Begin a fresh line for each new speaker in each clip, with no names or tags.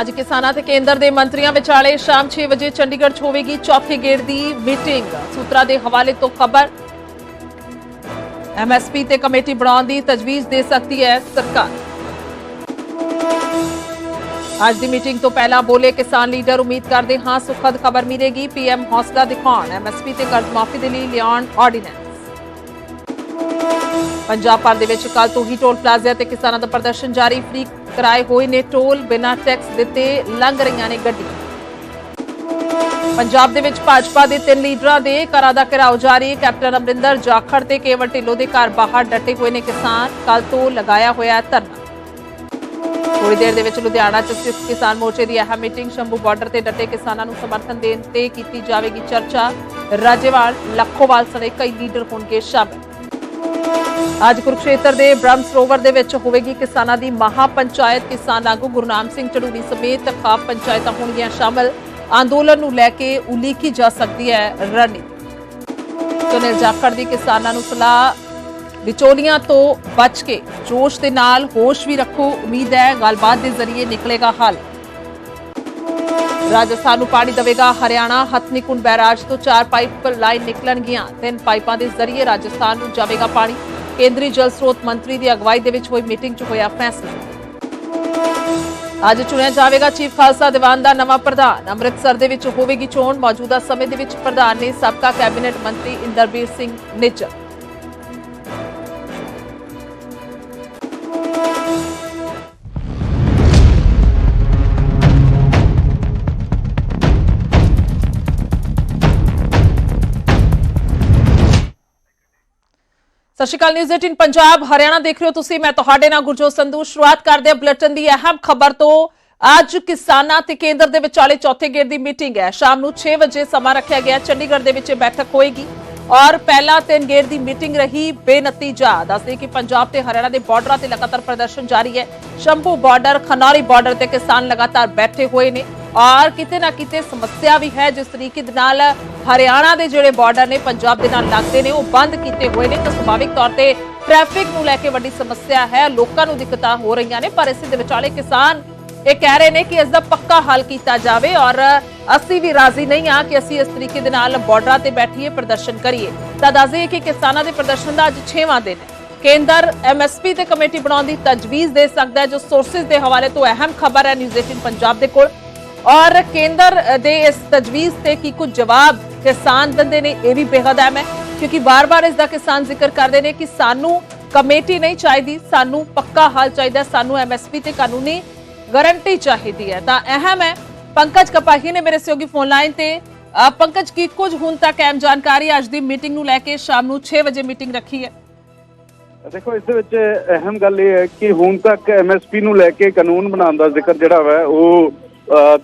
ਅੱਜ ਕਿਸਾਨਾਂ ਤੇ ਕੇਂਦਰ ਦੇ ਮੰਤਰੀਆਂ ਵਿਚਾਲੇ ਸ਼ਾਮ 6 ਵਜੇ ਚੰਡੀਗੜ੍ਹ 'ਚ ਹੋਵੇਗੀ ਚੌਥੇ ਗੇੜ ਦੀ ਮੀਟਿੰਗ। ਸੂਤਰਾਂ ਦੇ ਹਵਾਲੇ ਤੋਂ ਖਬਰ। ਐਮਐਸਪੀ ਤੇ ਕਮੇਟੀ ਬਣਾਉਣ ਦੀ ਤਜਵੀਜ਼ ਦੇ ਸਕਦੀ ਹੈ ਸਰਕਾਰ। ਅੱਜ ਦੀ ਮੀਟਿੰਗ ਤੋਂ ਪਹਿਲਾਂ ਬੋਲੇ ਕਿਸਾਨ ਲੀਡਰ ਉਮੀਦ ਕਰਦੇ ਹਾਂ ਸੁਖਦ ਖਬਰ ਮਿਲੇਗੀ। ਪੀਐਮ ਹੌਸਲਾ ਦਿਖਾਉਣ। ਐਮਐਸਪੀ ਤੇ ਕਰਜ਼ ਮਾਫੀ ਦੇ ਲਈ ਲਿਆਉਣ ਆਰਡੀਨੈਂਸ। ਪੰਜਾਬ ਭਰ ਦੇ ਵਿੱਚ ਕੱਲ ਤੋਂ ਹੀ ਟੋਲ ਪਲਾਜ਼ਾ ਤੇ ਕਿਸਾਨਾਂ ਦਾ ਪ੍ਰਦਰਸ਼ਨ ਜਾਰੀ। ਫ੍ਰੀ ਕਰਾਏ ਹੋਏ ਨੇ ਟੋਲ ਬਿਨਾਂ ਟੈਕਸ ਦਿੱਤੇ ਲੰਘ ਰਹੀਆਂ ਨੇ ਗੱਡੀਆਂ। ਪੰਜਾਬ ਦੇ ਵਿੱਚ ਭਾਜਪਾ ਦੇ ਤਿੰਨ ਲੀਡਰਾਂ ਦੇ ਘਰਾਂ ਦਾ ਘਿਰਾਓ ਜਾਰੀ। ਕੈਪਟਨ ਅਮਰਿੰਦਰ ਜਾਖੜ ਤੇ ਕੇਵਲ ਢਿੱਲੋਂ ਦੇ ਘਰ ਬਾਹਰ ਡਟੇ ਹੋਏ ਨੇ ਕਿਸਾਨ। ਕੱਲ ਤੋਂ ਲਗਾਇਆ ਹੋਇਆ ਧਰਨਾ। ਥੋੜੀ ਦੇਰ ਦੇ ਵਿੱਚ ਲੁਧਿਆਣਾ ਚ ਸਿੱਖ ਕਿਸਾਨ ਮੋਰਚੇ ਦੀ ਅਹਿਮ ਮੀਟਿੰਗ ਸ਼ੰਭੂ ਬਾਰਡਰ ਤੇ ਡਟੇ ਕਿਸਾਨਾਂ ਨੂੰ ਸਮਰਥਨ ਦੇਣ ਤੇ ਕੀਤੀ ਜਾਵੇਗੀ ਚਰਚਾ। ਰਾਜੇਵਾਲ, ਲੱਖੋਵਾਲ ਸਣੇ ਕਈ ਲੀਡਰ ਹੋਣਗੇ ਸ਼ਾਮਿਲ। ਅੱਜ ਕੁਰਕਸ਼ੇਤਰ ਦੇ ਬ੍ਰਹਮ ਸਰੋਵਰ ਦੇ ਵਿੱਚ ਹੋਵੇਗੀ ਕਿਸਾਨਾਂ ਦੀ ਮਹਾ ਪੰਚਾਇਤ ਕਿਸਾਨ ਆਗੂ ਗੁਰਨਾਮ ਸਿੰਘ ਚੜੂਰੀ ਸਮੇਤ ਖਾਪ ਪੰਚਾਇਤਾਂ ਹੋਣਗੀਆਂ ਸ਼ਾਮਲ। ਅੰਦੋਲਨ ਨੂੰ ਲੈ ਕੇ ਉਲੀਕੀ ਜਾ ਸਕਦੀ ਹੈ ਰਣਨੀਤੀ। ਸੁਨੀਲ ਜਾਖੜ ਦੀ ਕਿਸਾਨਾਂ ਨੂੰ ਸਲਾਹ, ਵਿਚੋਲੀਆਂ ਤੋਂ ਬਚ ਕੇ ਜੋਸ਼ ਦੇ ਨਾਲ ਹੋਸ਼ ਵੀ ਰੱਖੋ। ਉਮੀਦ ਹੈ ਗੱਲਬਾਤ ਦੇ ਜ਼ਰੀਏ ਨਿਕਲੇਗਾ ਹੱਲ। ਰਾਜਸਥਾਨ ਨੂੰ ਪਾਣੀ ਦੇਵੇਗਾ ਹਰਿਆਣਾ। ਹਥਨੀਕੁੰਡ ਬੈਰਾਜ ਤੋਂ ਚਾਰ ਪਾਈਪ ਲਾਈਨ ਨਿਕਲਣਗੀਆਂ। ਤਿੰਨ ਪਾਈਪਾਂ ਦੇ ਜ਼ਰੀਏ ਰਾਜਸਥਾਨ ਨੂੰ ਜਾਵੇਗਾ ਪਾਣੀ। ਕੇਂਦਰੀ ਜਲ ਸਰੋਤ ਮੰਤਰੀ ਦੀ ਅਗਵਾਈ ਦੇ ਵਿੱਚ ਹੋਈ ਮੀਟਿੰਗ 'ਚ ਹੋਇਆ ਫੈਸਲਾ। ਅੱਜ ਚੁਣਿਆ ਜਾਵੇਗਾ ਚੀਫ ਖਾਲਸਾ ਦੀਵਾਨ ਦਾ ਨਵਾਂ ਪ੍ਰਧਾਨ। ਅੰਮ੍ਰਿਤਸਰ ਦੇ ਵਿੱਚ ਹੋਵੇਗੀ ਚੋਣ। ਮੌਜੂਦਾ ਸਮੇਂ ਦੇ ਵਿੱਚ ਪ੍ਰਧਾਨ ਨੇ ਸਾਬਕਾ ਕੈਬਨਿਟ ਮੰਤਰੀ ਇੰਦਰਬੀਰ ਸਿੰਘ ਨਿੱਜਰ। ਸਤਿ ਸ਼੍ਰੀ ਅਕਾਲ ਨਿਊਜ਼ 18 ਪੰਜਾਬ, ਹਰਿਆਣਾ ਦੇਖ ਰਹੇ ਹੋ ਤੁਸੀਂ, ਮੈਂ ਤੁਹਾਡੇ ਨਾਲ ਗੁਰਜੋਤ ਸੰਧੂ। ਸ਼ੁਰੂਆਤ ਕਰਦੇ ਹਾਂ ਬੁਲੇਟਿਨ ਦੀ ਅਹਿਮ ਖਬਰ ਤੋਂ। ਅੱਜ ਕਿਸਾਨਾਂ ਤੇ ਕੇਂਦਰ ਦੇ ਵਿਚਾਲੇ ਚੌਥੇ ਗੇੜ ਦੀ ਮੀਟਿੰਗ ਹੈ। ਸ਼ਾਮ ਨੂੰ 6 ਵਜੇ ਸਮਾਂ ਰੱਖਿਆ ਗਿਆ। ਚੰਡੀਗੜ੍ਹ ਦੇ ਵਿੱਚ ਇਹ ਬੈਠਕ ਹੋਏਗੀ। ਔਰ ਪਹਿਲਾ ਤਿੰਨ ਗੇੜ ਦੀ ਮੀਟਿੰਗ ਰਹੀ ਬੇਨਤੀਜਾ। ਦੱਸਦੇ ਕਿ ਪੰਜਾਬ ਤੇ ਹਰਿਆਣਾ ਦੇ ਬਾਰਡਰਾਂ ਤੇ ਲਗਾਤਾਰ ਪ੍ਰਦਰਸ਼ਨ ਜਾਰੀ ਹੈ। ਸ਼ੰਭੂ ਬਾਰਡਰ, ਖਨੌਰੀ ਬਾਰਡਰ ਤੇ ਕਿਸਾਨ ਲਗਾਤਾਰ ਬੈਠੇ ਹੋਏ ਨੇ। ਔਰ ਕਿਤੇ ਨਾ ਕਿਤੇ ਸਮੱਸਿਆ ਵੀ ਹੈ, ਜਿਸ ਤਰੀਕੇ ਦੇ ਨਾਲ ਹਰਿਆਣਾ ਦੇ ਜਿਹੜੇ ਬਾਰਡਰ ਨੇ, ਪੰਜਾਬ ਦੇ ਨਾਲ ਲੱਗਦੇ ਨੇ, ਉਹ ਬੰਦ ਕੀਤੇ ਹੋਏ ਨੇ। ਤਾਂ ਸੁਭਾਵਿਕ ਤੌਰ ਤੇ ਟ੍ਰੈਫਿਕ ਨੂੰ ਲੈ ਕੇ ਵੱਡੀ ਸਮੱਸਿਆ ਹੈ, ਲੋਕਾਂ ਨੂੰ ਦਿੱਕਤਾਂ ਹੋ ਰਹੀਆਂ ਨੇ, ਪਰ ਇਸੇ ਦੇ ਵਿਚਾਲੇ ਕਿਸਾਨ ਇਹ ਕਹਿ ਰਹੇ ਨੇ ਕਿ ਇਸ ਦਾ ਪੱਕਾ ਹੱਲ ਕੀਤਾ ਜਾਵੇ ਔਰ ਅਸੀਂ ਵੀ ਰਾਜ਼ੀ ਨਹੀਂ ਆ ਕਿ ਅਸੀਂ ਇਸ ਤਰੀਕੇ ਦੇ ਨਾਲ ਬਾਰਡਰਾਂ ਤੇ ਬੈਠੀਏ, ਪ੍ਰਦਰਸ਼ਨ ਕਰੀਏ। ਤਾਂ ਦੱਸਦੇ ਕਿ ਕਿਸਾਨਾਂ ਦੇ ਪ੍ਰਦਰਸ਼ਨ ਦਾ ਅੱਜ 6ਵਾਂ ਦਿਨ ਹੈ। ਕੇਂਦਰ ਐਮਐਸਪੀ ਤੇ ਕਮੇਟੀ ਬਣਾਉਣ ਦੀ ਤਜਵੀਜ਼ ਦੇ ਸਕਦਾ ਹੈ, ਜੋ ਸੋਰਸਸ ਦੇ ਹਵਾਲੇ ਤੋਂ ਅਹਿਮ ਖਬਰ ਹੈ। ਨਿਊਜ਼ 18 ਪੰਜਾਬ ਦੇ ਕੋਲ। ਔਰ ਕੇਂਦਰ ਦੇ ਇਸ ਤਜਵੀਜ਼ ਤੇ ਕੀ ਕੁਝ ਜਵਾਬ ਕਿਸਾਨ ਦਿੰਦੇ ਨੇ, ਇਹ ਵੀ ਬੇਹੱਦ ਅਹਿਮ ਹੈ, ਕਿਉਂਕਿ ਬਾਰ-ਬਾਰ ਇਸ ਦਾ ਕਿਸਾਨ ਜ਼ਿਕਰ ਕਰਦੇ ਨੇ ਕਿ ਸਾਨੂੰ ਕਮੇਟੀ ਨਹੀਂ ਚਾਹੀਦੀ, ਸਾਨੂੰ ਪੱਕਾ ਹੱਲ ਚਾਹੀਦਾ, ਸਾਨੂੰ ਐਮਐਸਪੀ ਤੇ ਕਾਨੂੰਨੀ ਗਾਰੰਟੀ ਚਾਹੀਦੀ ਹੈ। ਤਾਂ ਅਹਿਮ ਹੈ, ਪੰਕਜ ਕਪਾਹੀ ਨੇ ਮੇਰੇ ਸਹਿਯੋਗੀ ਫੋਨ ਲਾਈਨ ਤੇ ਪੰਕਜ ਕੀ ਕੁਝ ਹੁਣ ਤੱਕ ਅਹਿਮ ਜਾਣਕਾਰੀ ਅੱਜ ਦੀ ਮੀਟਿੰਗ ਨੂੰ ਲੈ ਕੇ ਸ਼ਾਮ ਨੂੰ 6 ਵਜੇ ਮੀਟਿੰਗ ਰੱਖੀ ਹੈ?
ਦੇਖੋ, ਇਸ ਦੇ ਵਿੱਚ ਅਹਿਮ ਗੱਲ ਇਹ ਹੈ ਕਿ ਹੁਣ ਤੱਕ ਐਮਐਸਪੀ ਨੂੰ ਲੈ ਕੇ ਕਾਨੂੰਨ ਬਣਾਉਣ ਦਾ ਜ਼ਿਕਰ ਜਿਹੜਾ ਵਾ, ਉਹ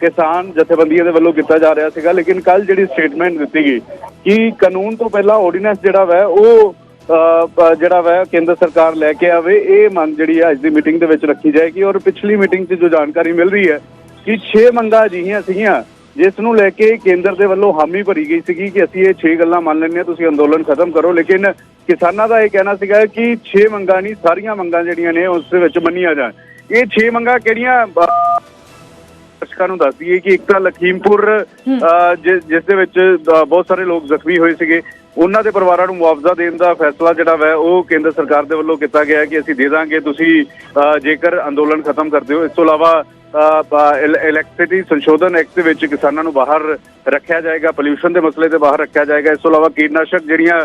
ਕਿਸਾਨ ਜਥੇਬੰਦੀਆਂ ਦੇ ਵੱਲੋਂ ਕੀਤਾ ਜਾ ਰਿਹਾ ਸੀਗਾ, ਲੇਕਿਨ ਕੱਲ ਜਿਹੜੀ ਸਟੇਟਮੈਂਟ ਦਿੱਤੀ ਗਈ ਕਿ ਕਾਨੂੰਨ ਤੋਂ ਪਹਿਲਾਂ ਆਰਡੀਨੈਂਸ ਜਿਹੜਾ ਵੈ, ਉਹ ਜਿਹੜਾ ਵੈ, ਕੇਂਦਰ ਸਰਕਾਰ ਲੈ ਕੇ ਆਵੇ, ਇਹ ਮੰਗ ਜਿਹੜੀ ਹੈ ਅੱਜ ਦੀ ਮੀਟਿੰਗ ਦੇ ਵਿੱਚ ਰੱਖੀ ਜਾਏਗੀ। ਔਰ ਪਿਛਲੀ ਮੀਟਿੰਗ 'ਚ ਜੋ ਜਾਣਕਾਰੀ ਮਿਲ ਰਹੀ ਹੈ ਕਿ 6 ਮੰਗਾਂ ਅਜਿਹੀਆਂ ਸੀਗੀਆਂ, ਜਿਸ ਨੂੰ ਲੈ ਕੇ ਕੇਂਦਰ ਦੇ ਵੱਲੋਂ ਹਾਮੀ ਭਰੀ ਗਈ ਸੀਗੀ ਕਿ ਅਸੀਂ ਇਹ 6 ਗੱਲਾਂ ਮੰਨ ਲੈਂਦੇ ਹਾਂ, ਤੁਸੀਂ ਅੰਦੋਲਨ ਖਤਮ ਕਰੋ। ਲੇਕਿਨ ਕਿਸਾਨਾਂ ਦਾ ਇਹ ਕਹਿਣਾ ਸੀਗਾ ਕਿ 6 ਮੰਗਾਂ ਨਹੀਂ, ਸਾਰੀਆਂ ਮੰਗਾਂ ਜਿਹੜੀਆਂ ਨੇ, ਉਸ ਦੇ ਵਿੱਚ ਮੰਨੀਆਂ ਜਾਣ। ਇਹ 6 ਮੰਗਾਂ ਕਿਹੜੀਆਂ ਦਰਸ਼ਕਾਂ ਨੂੰ ਦੱਸ ਦਈਏ ਕਿ ਇੱਕ ਤਾਂ ਲਖੀਮਪੁਰ ਜਿਸ ਦੇ ਵਿੱਚ ਬਹੁਤ ਸਾਰੇ ਲੋਕ ਜ਼ਖਮੀ ਹੋਏ ਸੀਗੇ। ਉਹਨਾਂ ਦੇ ਪਰਿਵਾਰਾਂ ਨੂੰ ਮੁਆਵਜ਼ਾ ਦੇਣ ਦਾ ਫੈਸਲਾ ਜਿਹੜਾ ਵੈ ਉਹ ਕੇਂਦਰ ਸਰਕਾਰ ਦੇ ਵੱਲੋਂ ਕੀਤਾ ਗਿਆ ਹੈ ਕਿ ਅਸੀਂ ਦੇ ਦਾਂਗੇ। ਤੁਸੀਂ ਜੇਕਰ ਅੰਦੋਲਨ ਖਤਮ ਕਰਦੇ ਹੋ ਇਸ ਤੋਂ ਇਲਾਵਾ ਇਲੈਕਟ੍ਰਿਸਿਟੀ ਸੰਸ਼ੋਧਨ ਐਕਟ ਦੇ ਵਿੱਚ ਕਿਸਾਨਾਂ ਨੂੰ ਬਾਹਰ ਰੱਖਿਆ ਜਾਏਗਾ ਪੋਲਿਊਸ਼ਨ ਦੇ ਮਸਲੇ ਤੇ ਬਾਹਰ ਰੱਖਿਆ ਜਾਏਗਾ। ਇਸ ਤੋਂ ਇਲਾਵਾ ਕੀਟਨਾਸ਼ਕ ਜਿਹੜੀਆਂ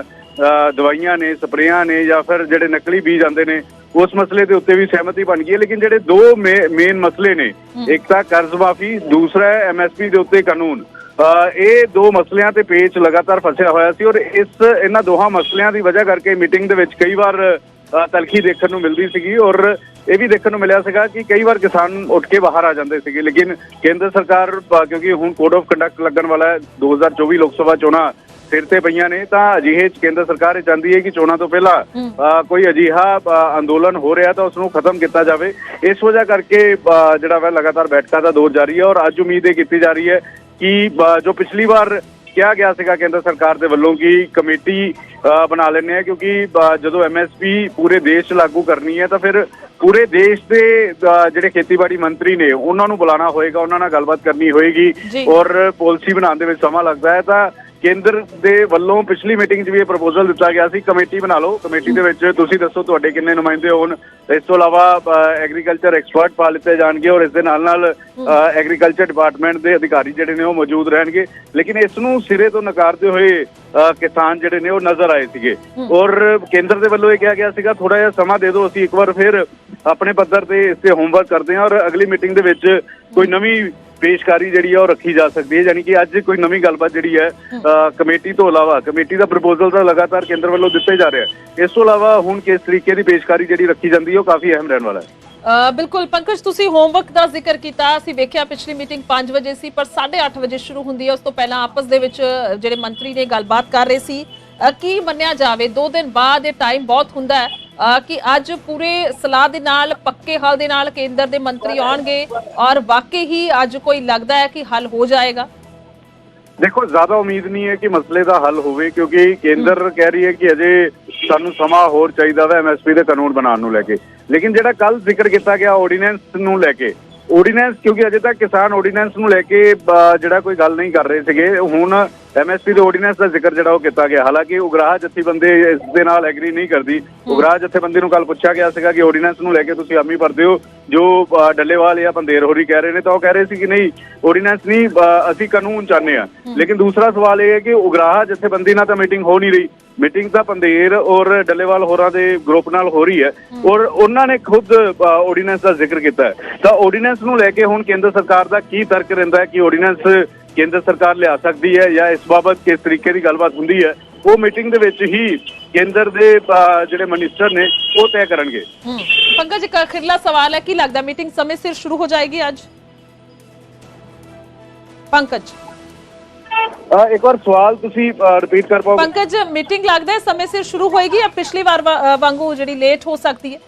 ਦਵਾਈਆਂ ਨੇ ਸਪਰੇਆਂ ਨੇ ਜਾਂ ਫਿਰ ਜਿਹੜੇ ਨਕਲੀ ਬੀਜ ਆਉਂਦੇ ਨੇ ਉਸ ਮਸਲੇ ਦੇ ਉੱਤੇ ਵੀ ਸਹਿਮਤੀ ਬਣ ਗਈ ਹੈ ਲੇਕਿਨ ਜਿਹੜੇ ਦੋ ਮੇਨ ਮਸਲੇ ਨੇ ਇੱਕ ਤਾਂ ਕਰਜ਼ ਮਾਫੀ ਦੂਸਰਾ ਹੈ ਐਮਐਸਪੀ ਦੇ ਉੱਤੇ ਕਾਨੂੰਨ। ਇਹ ਦੋ ਮਸਲਿਆਂ ਤੇ ਪੇਚ ਲਗਾਤਾਰ ਫਸਿਆ ਹੋਇਆ ਸੀ ਔਰ ਇਸ ਇਹਨਾਂ ਦੋਹਾਂ ਮਸਲਿਆਂ ਦੀ ਵਜ੍ਹਾ ਕਰਕੇ ਮੀਟਿੰਗ ਦੇ ਵਿੱਚ ਕਈ ਵਾਰ ਤਲਖੀ ਦੇਖਣ ਨੂੰ ਮਿਲਦੀ ਸੀਗੀ ਔਰ ਇਹ ਵੀ ਦੇਖਣ ਨੂੰ ਮਿਲਿਆ ਸੀਗਾ ਕਿ ਕਈ ਵਾਰ ਕਿਸਾਨ ਉੱਠ ਕੇ ਬਾਹਰ ਆ ਜਾਂਦੇ ਸੀਗੇ। ਲੇਕਿਨ ਕੇਂਦਰ ਸਰਕਾਰ ਕਿਉਂਕਿ ਹੁਣ ਕੋਡ ਆਫ ਕੰਡਕਟ ਲੱਗਣ ਵਾਲਾ ਹੈ 2024 ਲੋਕ ਸਭਾ ਚੋਣਾਂ ਸਿਰ ਤੇ ਪਈਆਂ ਨੇ ਤਾਂ ਅਜਿਹੇ 'ਚ ਕੇਂਦਰ ਸਰਕਾਰ ਇਹ ਚਾਹੁੰਦੀ ਹੈ ਕਿ ਚੋਣਾਂ ਤੋਂ ਪਹਿਲਾਂ ਕੋਈ ਅਜਿਹਾ ਅੰਦੋਲਨ ਹੋ ਰਿਹਾ ਤਾਂ ਉਸ ਨੂੰ ਖਤਮ ਕੀਤਾ ਜਾਵੇ ਇਸ ਵਜ੍ਹਾ ਕਰਕੇ ਜਿਹੜਾ ਵਾ ਲਗਾਤਾਰ ਬੈਠਕਾਂ ਦਾ ਦੌਰ ਜਾਰੀ ਹੈ ਔਰ ਅੱਜ ਉਮੀਦ ਇਹ ਕੀਤੀ ਜਾ ਰਹੀ ਹੈ ਕਿ ਜੋ ਪਿਛਲੀ ਵਾਰ ਕਿਹਾ ਗਿਆ ਸੀਗਾ ਕੇਂਦਰ ਸਰਕਾਰ ਦੇ ਵੱਲੋਂ ਕਿ ਕਮੇਟੀ ਬਣਾ ਲੈਣੇ ਆ ਕਿਉਂਕਿ ਜਦੋਂ ਐਮਐਸਪੀ ਪੂਰੇ ਦੇਸ਼ 'ਚ ਲਾਗੂ ਕਰਨੀ ਹੈ ਤਾਂ ਫਿਰ ਪੂਰੇ ਦੇਸ਼ ਦੇ ਜਿਹੜੇ ਖੇਤੀਬਾੜੀ ਮੰਤਰੀ ਨੇ ਉਹਨਾਂ ਨੂੰ ਬੁਲਾਉਣਾ ਹੋਏਗਾ ਉਹਨਾਂ ਨਾਲ ਗੱਲਬਾਤ ਕਰਨੀ ਹੋਏਗੀ। ਔਰ ਪਾਲਿਸੀ ਬਣਾਉਣ ਦੇ ਵਿੱਚ ਸਮਾਂ ਲੱਗਦਾ ਹੈ ਤਾਂ ਕੇਂਦਰ ਦੇ ਵੱਲੋਂ ਪਿਛਲੀ ਮੀਟਿੰਗ 'ਚ ਵੀ ਇਹ ਪ੍ਰਪੋਜ਼ਲ ਦਿੱਤਾ ਗਿਆ ਸੀ। ਕਮੇਟੀ ਬਣਾ ਲਓ। ਕਮੇਟੀ ਦੇ ਵਿੱਚ ਤੁਸੀਂ ਦੱਸੋ ਤੁਹਾਡੇ ਕਿੰਨੇ ਨੁਮਾਇੰਦੇ ਹੋਣ। ਇਸ ਤੋਂ ਇਲਾਵਾ ਐਗਰੀਕਲਚਰ ਐਕਸਪਰਟ ਪਾ ਲਿੱਤੇ ਜਾਣਗੇ ਔਰ ਇਸ ਦੇ ਨਾਲ ਨਾਲ ਐਗਰੀਕਲਚਰ ਡਿਪਾਰਟਮੈਂਟ ਦੇ ਅਧਿਕਾਰੀ ਜਿਹੜੇ ਨੇ ਉਹ ਮੌਜੂਦ ਰਹਿਣਗੇ। ਲੇਕਿਨ ਇਸ ਨੂੰ ਸਿਰੇ ਤੋਂ ਨਕਾਰਦੇ ਹੋਏ ਕਿਸਾਨ ਜਿਹੜੇ ਨੇ ਉਹ ਨਜ਼ਰ ਆਏ ਸੀਗੇ। ਔਰ ਕੇਂਦਰ ਦੇ ਵੱਲੋਂ ਇਹ ਕਿਹਾ ਗਿਆ ਸੀਗਾ ਥੋੜਾ ਜਿਹਾ ਸਮਾਂ ਦੇ ਦਿਓ ਅਸੀਂ ਇੱਕ ਵਾਰ ਫਿਰ ਆਪਣੇ ਪੱਧਰ ਤੇ ਇਸ ਤੇ ਹੋਮਵਰਕ ਕਰਦੇ ਹਾਂ ਔਰ ਅਗਲੀ ਮੀਟਿੰਗ ਦੇ ਵਿੱਚ ਕੋਈ ਨਵੀਂ ਪੇਸ਼ਕਾਰੀ ਜਿਹੜੀ ਹੈ ਉਹ ਰੱਖੀ ਜਾ ਸਕਦੀ ਹੈ, ਯਾਨੀ ਕਿ ਅੱਜ ਕੋਈ ਨਵੀਂ ਗੱਲਬਾਤ ਜਿਹੜੀ ਹੈ ਕਮੇਟੀ ਤੋਂ ਇਲਾਵਾ, ਕਮੇਟੀ ਦਾ ਪ੍ਰਪੋਜ਼ਲ ਤਾਂ ਲਗਾਤਾਰ ਕੇਂਦਰ ਵੱਲੋਂ ਦਿੱਤੇ ਜਾ ਰਿਹਾ ਹੈ। ਇਸ ਤੋਂ ਇਲਾਵਾ ਹੁਣ ਕਿਸ ਤਰੀਕੇ ਦੀ ਪੇਸ਼ਕਾਰੀ ਜਿਹੜੀ ਰੱਖੀ ਜਾਂਦੀ ਹੈ, ਉਹ ਕਾਫੀ ਅਹਿਮ ਰਹਿਣ ਵਾਲਾ ਹੈ।
ਬਿਲਕੁਲ, ਪੰਕਜ, ਤੁਸੀਂ ਹੋਮਵਰਕ ਦਾ ਜ਼ਿਕਰ ਕੀਤਾ, ਅਸੀਂ ਵੇਖਿਆ ਪਿਛਲੀ ਮੀਟਿੰਗ 5 ਵਜੇ ਸੀ, ਪਰ 8:30 ਵਜੇ ਸ਼ੁਰੂ ਹੁੰਦੀ ਹੈ, ਉਸ ਤੋਂ ਪਹਿਲਾਂ ਆਪਸ ਦੇ ਵਿੱਚ ਜਿਹੜੇ ਮੰਤਰੀ ਨੇ ਗੱਲਬਾਤ ਕਰ ਰਹੇ ਸੀ। ਕੀ ਮੰਨਿਆ ਜਾਵੇ 2 ਦਿਨ ਬਾਅਦ ਇਹ ਟਾਈਮ ਬਹੁਤ ਹੁੰਦਾ ਹੈ। ਕਿ ਅੱਜ ਪੂਰੇ ਸਲਾਹ ਦੇ ਨਾਲ ਪੱਕੇ ਹੱਲ ਦੇ ਨਾਲ ਕੇਂਦਰ ਦੇ ਮੰਤਰੀ ਆਉਣਗੇ ਔਰ ਵਾਕਈ ਹੀ ਅੱਜ ਕੋਈ ਲੱਗਦਾ ਹੈ ਕਿ ਹੱਲ ਹੋ ਜਾਏਗਾ?
ਦੇਖੋ ਜ਼ਿਆਦਾ ਉਮੀਦ ਨਹੀਂ ਹੈ ਕਿ ਮਸਲੇ ਦਾ ਹੱਲ ਹੋਵੇ ਕਿਉਂਕਿ ਕੇਂਦਰ ਕਹਿ ਰਹੀ ਹੈ ਕਿ ਅਜੇ ਸਾਨੂੰ ਸਮਾਂ ਹੋਰ ਚਾਹੀਦਾ ਵਾ ਐਮਐਸਪੀ ਦੇ ਕਾਨੂੰਨ ਬਣਾਉਣ ਨੂੰ ਲੈ ਕੇ। ਲੇਕਿਨ ਜਿਹੜਾ ਕੱਲ ਜ਼ਿਕਰ ਕੀਤਾ ਗਿਆ ਆਰਡੀਨੈਂਸ ਨੂੰ ਲੈ ਕੇ ਆਰਡੀਨੈਂਸ ਕਿਉਂਕਿ ਅਜੇ ਤੱਕ ਕਿਸਾਨ ਆਰਡੀਨੈਂਸ ਨੂੰ ਲੈ ਕੇ ਜਿਹੜਾ ਕੋਈ ਗੱਲ ਨਹੀਂ ਕਰ ਰਹੇ ਸੀਗੇ ਹੁਣ ਐਮਐਸਪੀ ਦੇ ਆਰਡੀਨੈਂਸ ਦਾ ਜ਼ਿਕਰ ਜਿਹੜਾ ਉਹ ਕੀਤਾ ਗਿਆ। ਹਾਲਾਂਕਿ ਉਗਰਾਹ ਜਥੇਬੰਦੀ ਇਸ ਦੇ ਨਾਲ ਐਗਰੀ ਨਹੀਂ ਕਰਦੀ। ਉਗਰਾਹ ਜਥੇਬੰਦੀ ਨੂੰ ਕੱਲ ਪੁੱਛਿਆ ਗਿਆ ਸੀਗਾ ਕਿ ਆਰਡੀਨੈਂਸ ਨੂੰ ਲੈ ਕੇ ਤੁਸੀਂ ਆਮੀ ਭਰਦੇ ਹੋ ਜੋ ਡੱਲੇਵਾਲ ਜਾਂ ਬੰਦੇਰ ਹੋਰੀ ਕਹਿ ਰਹੇ ਨੇ ਤਾਂ ਉਹ ਕਹਿ ਰਹੇ ਸੀ ਕਿ ਨਹੀਂ ਆਰਡੀਨੈਂਸ ਨਹੀਂ ਅਸੀਂ ਕਾਨੂੰਨ ਚਾਹੁੰਦੇ ਆ ਲੇਕਿਨ ਦੂਸਰਾ ਸਵਾਲ ਇਹ ਹੈ ਕਿ ਉਗਰਾਹ ਜਥੇਬੰਦੀ ਨਾਲ ਤਾਂ ਮੀਟਿੰਗ ਹੋ ਨਹੀਂ ਰਹੀ। ਮੀਟਿੰਗ ਤਾਂ ਪੰਦੇਰ ਔਰ ਡੱਲੇਵਾਲ ਹੋਰਾਂ ਦੇ ਗਰੁੱਪ ਨਾਲ ਹੋ ਰਹੀ ਹੈ। ਔਰ ਉਹਨਾਂ ਨੇ ਖੁਦ ਆਰਡੀਨੈਂਸ ਦਾ ਜ਼ਿਕਰ ਕੀਤਾ ਹੈ। ਤਾਂ ਆਰਡੀਨੈਂਸ ਨੂੰ ਲੈ ਕੇ ਹੁਣ ਕੇਂਦਰ ਸਰਕਾਰ ਦਾ ਕੀ ਤਰਕ ਰਹਿੰਦਾ ਹੈ ਕਿ ਆਰਡੀਨੈਂਸ ਕੇਂਦਰ ਸਰਕਾਰ ਲਿਆ ਸਕਦੀ ਹੈ ਜਾਂ ਇਸ ਬਾਬਤ ਕਿਸ ਤਰੀਕੇ ਦੀ ਗੱਲਬਾਤ ਹੁੰਦੀ ਹੈ ਉਹ ਮੀਟਿੰਗ ਦੇ ਵਿੱਚ ਹੀ ਕੇਂਦਰ ਦੇ ਜਿਹੜੇ ਮਿਨਿਸਟਰ ਨੇ ਉਹ ਤੈਅ ਕਰਨਗੇ।
ਹਮ, ਪੰਕਜ ਇੱਕ ਸਵਾਲ ਹੈ ਕੀ ਲੱਗਦਾ ਮੀਟਿੰਗ ਸਮੇਂ ਸਿਰ ਸ਼ੁਰੂ ਹੋ ਜਾਏਗੀ ਅੱਜ? ਪੰਕਜ।
ਇੱਕ ਵਾਰ ਸਵਾਲ ਤੁਸੀਂ ਰਿਪੀਟ ਕਰ ਪਾਓਗੇ?
ਪੰਕਜ ਮੀਟਿੰਗ ਲੱਗਦਾ ਹੈ ਸਮੇਂ ਸਿਰ ਸ਼ੁਰੂ ਹੋਏਗੀ ਜਾਂ ਪਿਛਲੀ ਵਾਰ ਵਾਂਗੂ ਜਿਹੜੀ ਲੇਟ ਹੋ ਸਕਦੀ ਹੈ?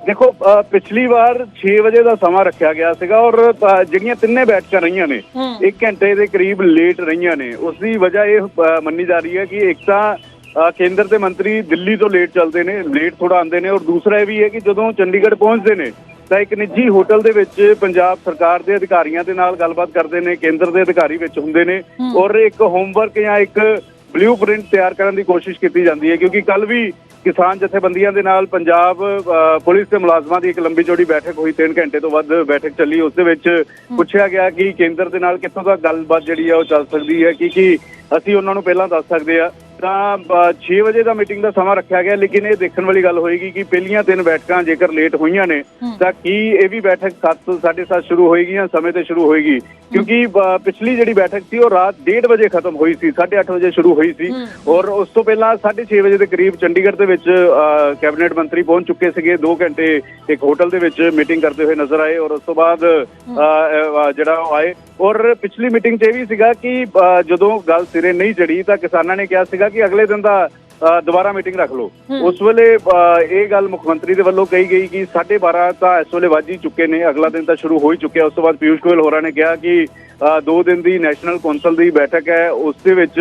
ਦੇਖੋ ਪਿਛਲੀ ਵਾਰ 6 ਵਜੇ ਦਾ ਸਮਾਂ ਰੱਖਿਆ ਗਿਆ ਸੀਗਾ ਔਰ ਜਿਹੜੀਆਂ ਤਿੰਨੇ ਬੈਠਕਾਂ ਰਹੀਆਂ ਨੇ
ਹੂੰ।
1 ਘੰਟੇ ਦੇ ਕਰੀਬ ਲੇਟ ਰਹੀਆਂ ਨੇ। ਉਸ ਦੀ ਵਜ੍ਹਾ ਇਹ ਮੰਨੀ ਜਾ ਰਹੀ ਹੈ ਕਿ ਇੱਕ ਤਾਂ ਕੇਂਦਰ ਦੇ ਮੰਤਰੀ ਦਿੱਲੀ ਤੋਂ ਲੇਟ ਚੱਲਦੇ ਨੇ ਲੇਟ ਥੋੜਾ ਆਉਂਦੇ ਨੇ ਔਰ ਦੂਸਰਾ ਇਹ ਵੀ ਹੈ ਕਿ ਜਦੋਂ ਚੰਡੀਗੜ੍ਹ ਪਹੁੰਚਦੇ ਨੇ ਤਾਂ ਇੱਕ ਨਿੱਜੀ ਹੋਟਲ ਦੇ ਵਿੱਚ ਪੰਜਾਬ ਸਰਕਾਰ ਦੇ ਅਧਿਕਾਰੀਆਂ ਦੇ ਨਾਲ ਗੱਲਬਾਤ ਕਰਦੇ ਨੇ ਕੇਂਦਰ ਦੇ ਅਧਿਕਾਰੀ ਵਿੱਚ ਹੁੰਦੇ ਨੇ ਔਰ ਇੱਕ ਹੋਮਵਰਕ ਜਾਂ ਇੱਕ ਬਲੂਪ੍ਰਿੰਟ ਤਿਆਰ ਕਰਨ ਦੀ ਕੋਸ਼ਿਸ਼ ਕੀਤੀ ਜਾਂਦੀ ਹੈ ਕਿਉਂਕਿ ਕੱਲ ਵੀ ਕਿਸਾਨ ਜਥੇਬੰਦੀਆਂ ਦੇ ਨਾਲ ਪੰਜਾਬ ਪੁਲਿਸ ਦੇ ਮੁਲਾਜ਼ਮਾਂ ਦੀ ਇੱਕ ਲੰਬੀ ਚੌੜੀ ਬੈਠਕ ਹੋਈ 3 ਘੰਟੇ ਤੋਂ ਵੱਧ ਬੈਠਕ ਚੱਲੀ। ਉਸ ਦੇ ਵਿੱਚ ਪੁੱਛਿਆ ਗਿਆ ਕਿ ਕੇਂਦਰ ਦੇ ਨਾਲ ਕਿੱਥੋਂ ਤੱਕ ਗੱਲਬਾਤ ਜਿਹੜੀ ਹੈ ਉਹ ਚੱਲ ਸਕਦੀ ਹੈ ਕਿ ਕੀ ਅਸੀਂ ਉਹਨਾਂ ਨੂੰ ਪਹਿਲਾਂ ਦੱਸ ਸਕਦੇ ਆ। ਤਾਂ 6 ਵਜੇ ਦਾ ਮੀਟਿੰਗ ਦਾ ਸਮਾਂ ਰੱਖਿਆ ਗਿਆ ਲੇਕਿਨ ਇਹ ਦੇਖਣ ਵਾਲੀ ਗੱਲ ਹੋਏਗੀ ਕਿ ਪਹਿਲੀਆਂ ਤਿੰਨ ਬੈਠਕਾਂ ਜੇਕਰ ਲੇਟ ਹੋਈਆਂ ਨੇ ਤਾਂ ਕੀ ਇਹ ਵੀ ਬੈਠਕ 7 7:30 ਸ਼ੁਰੂ ਹੋਏਗੀ ਜਾਂ ਸਮੇਂ ਤੇ ਸ਼ੁਰੂ ਹੋਏਗੀ? ਕਿਉਂਕਿ ਪਿਛਲੀ ਜਿਹੜੀ ਬੈਠਕ ਸੀ ਉਹ ਰਾਤ 1:30 ਵਜੇ ਖਤਮ ਹੋਈ ਸੀ 8:30 ਵਜੇ ਸ਼ੁਰੂ ਹੋਈ ਸੀ। ਔਰ ਉਸ ਤੋਂ ਪਹਿਲਾਂ 6:30 ਵਜੇ ਦੇ ਕਰੀਬ ਚੰਡੀਗੜ੍ਹ ਦੇ ਵਿੱਚ ਕੈਬਨਿਟ ਮੰਤਰੀ ਪਹੁੰਚ ਚੁੱਕੇ ਸੀਗੇ। 2 ਘੰਟੇ ਇੱਕ ਹੋਟਲ ਦੇ ਵਿੱਚ ਮੀਟਿੰਗ ਕਰਦੇ ਹੋਏ ਨਜ਼ਰ ਆਏ ਔਰ ਉਸ ਤੋਂ ਬਾਅਦ ਜਿਹੜਾ ਉਹ ਆਏ। ਔਰ ਪਿਛਲੀ ਮੀਟਿੰਗ 'ਚ ਇਹ ਵੀ ਸੀਗਾ ਕਿ ਜਦੋਂ ਗੱਲ ਸਿਰੇ ਨਹੀਂ ਚੜੀ ਤਾਂ ਕਿਸਾਨਾਂ ਨੇ ਕਿਹਾ ਸੀਗਾ ਕਿ ਅਗਲੇ ਦਿਨ ਦਾ ਦੁਬਾਰਾ ਮੀਟਿੰਗ ਰੱਖ ਲਓ। ਉਸ ਵੇਲੇ ਇਹ ਗੱਲ ਮੁੱਖ ਮੰਤਰੀ ਦੇ ਵੱਲੋਂ ਕਹੀ ਗਈ ਕਿ 12:30 ਤਾਂ ਇਸ ਵੇਲੇ ਵੱਜ ਚੁੱਕੇ ਨੇ। ਅਗਲਾ ਦਿਨ ਤਾਂ ਸ਼ੁਰੂ ਹੋ ਹੀ ਚੁੱਕਿਆ। ਉਸ ਤੋਂ ਬਾਅਦ ਪਿਊਸ਼ ਗੋਇਲ ਹੋਰਾਂ ਨੇ ਕਿਹਾ ਕਿ ਦੋ ਦਿਨ ਦੀ ਨੈਸ਼ਨਲ ਕੌਂਸਲ ਦੀ ਬੈਠਕ ਹੈ ਉਸ ਦੇ ਵਿੱਚ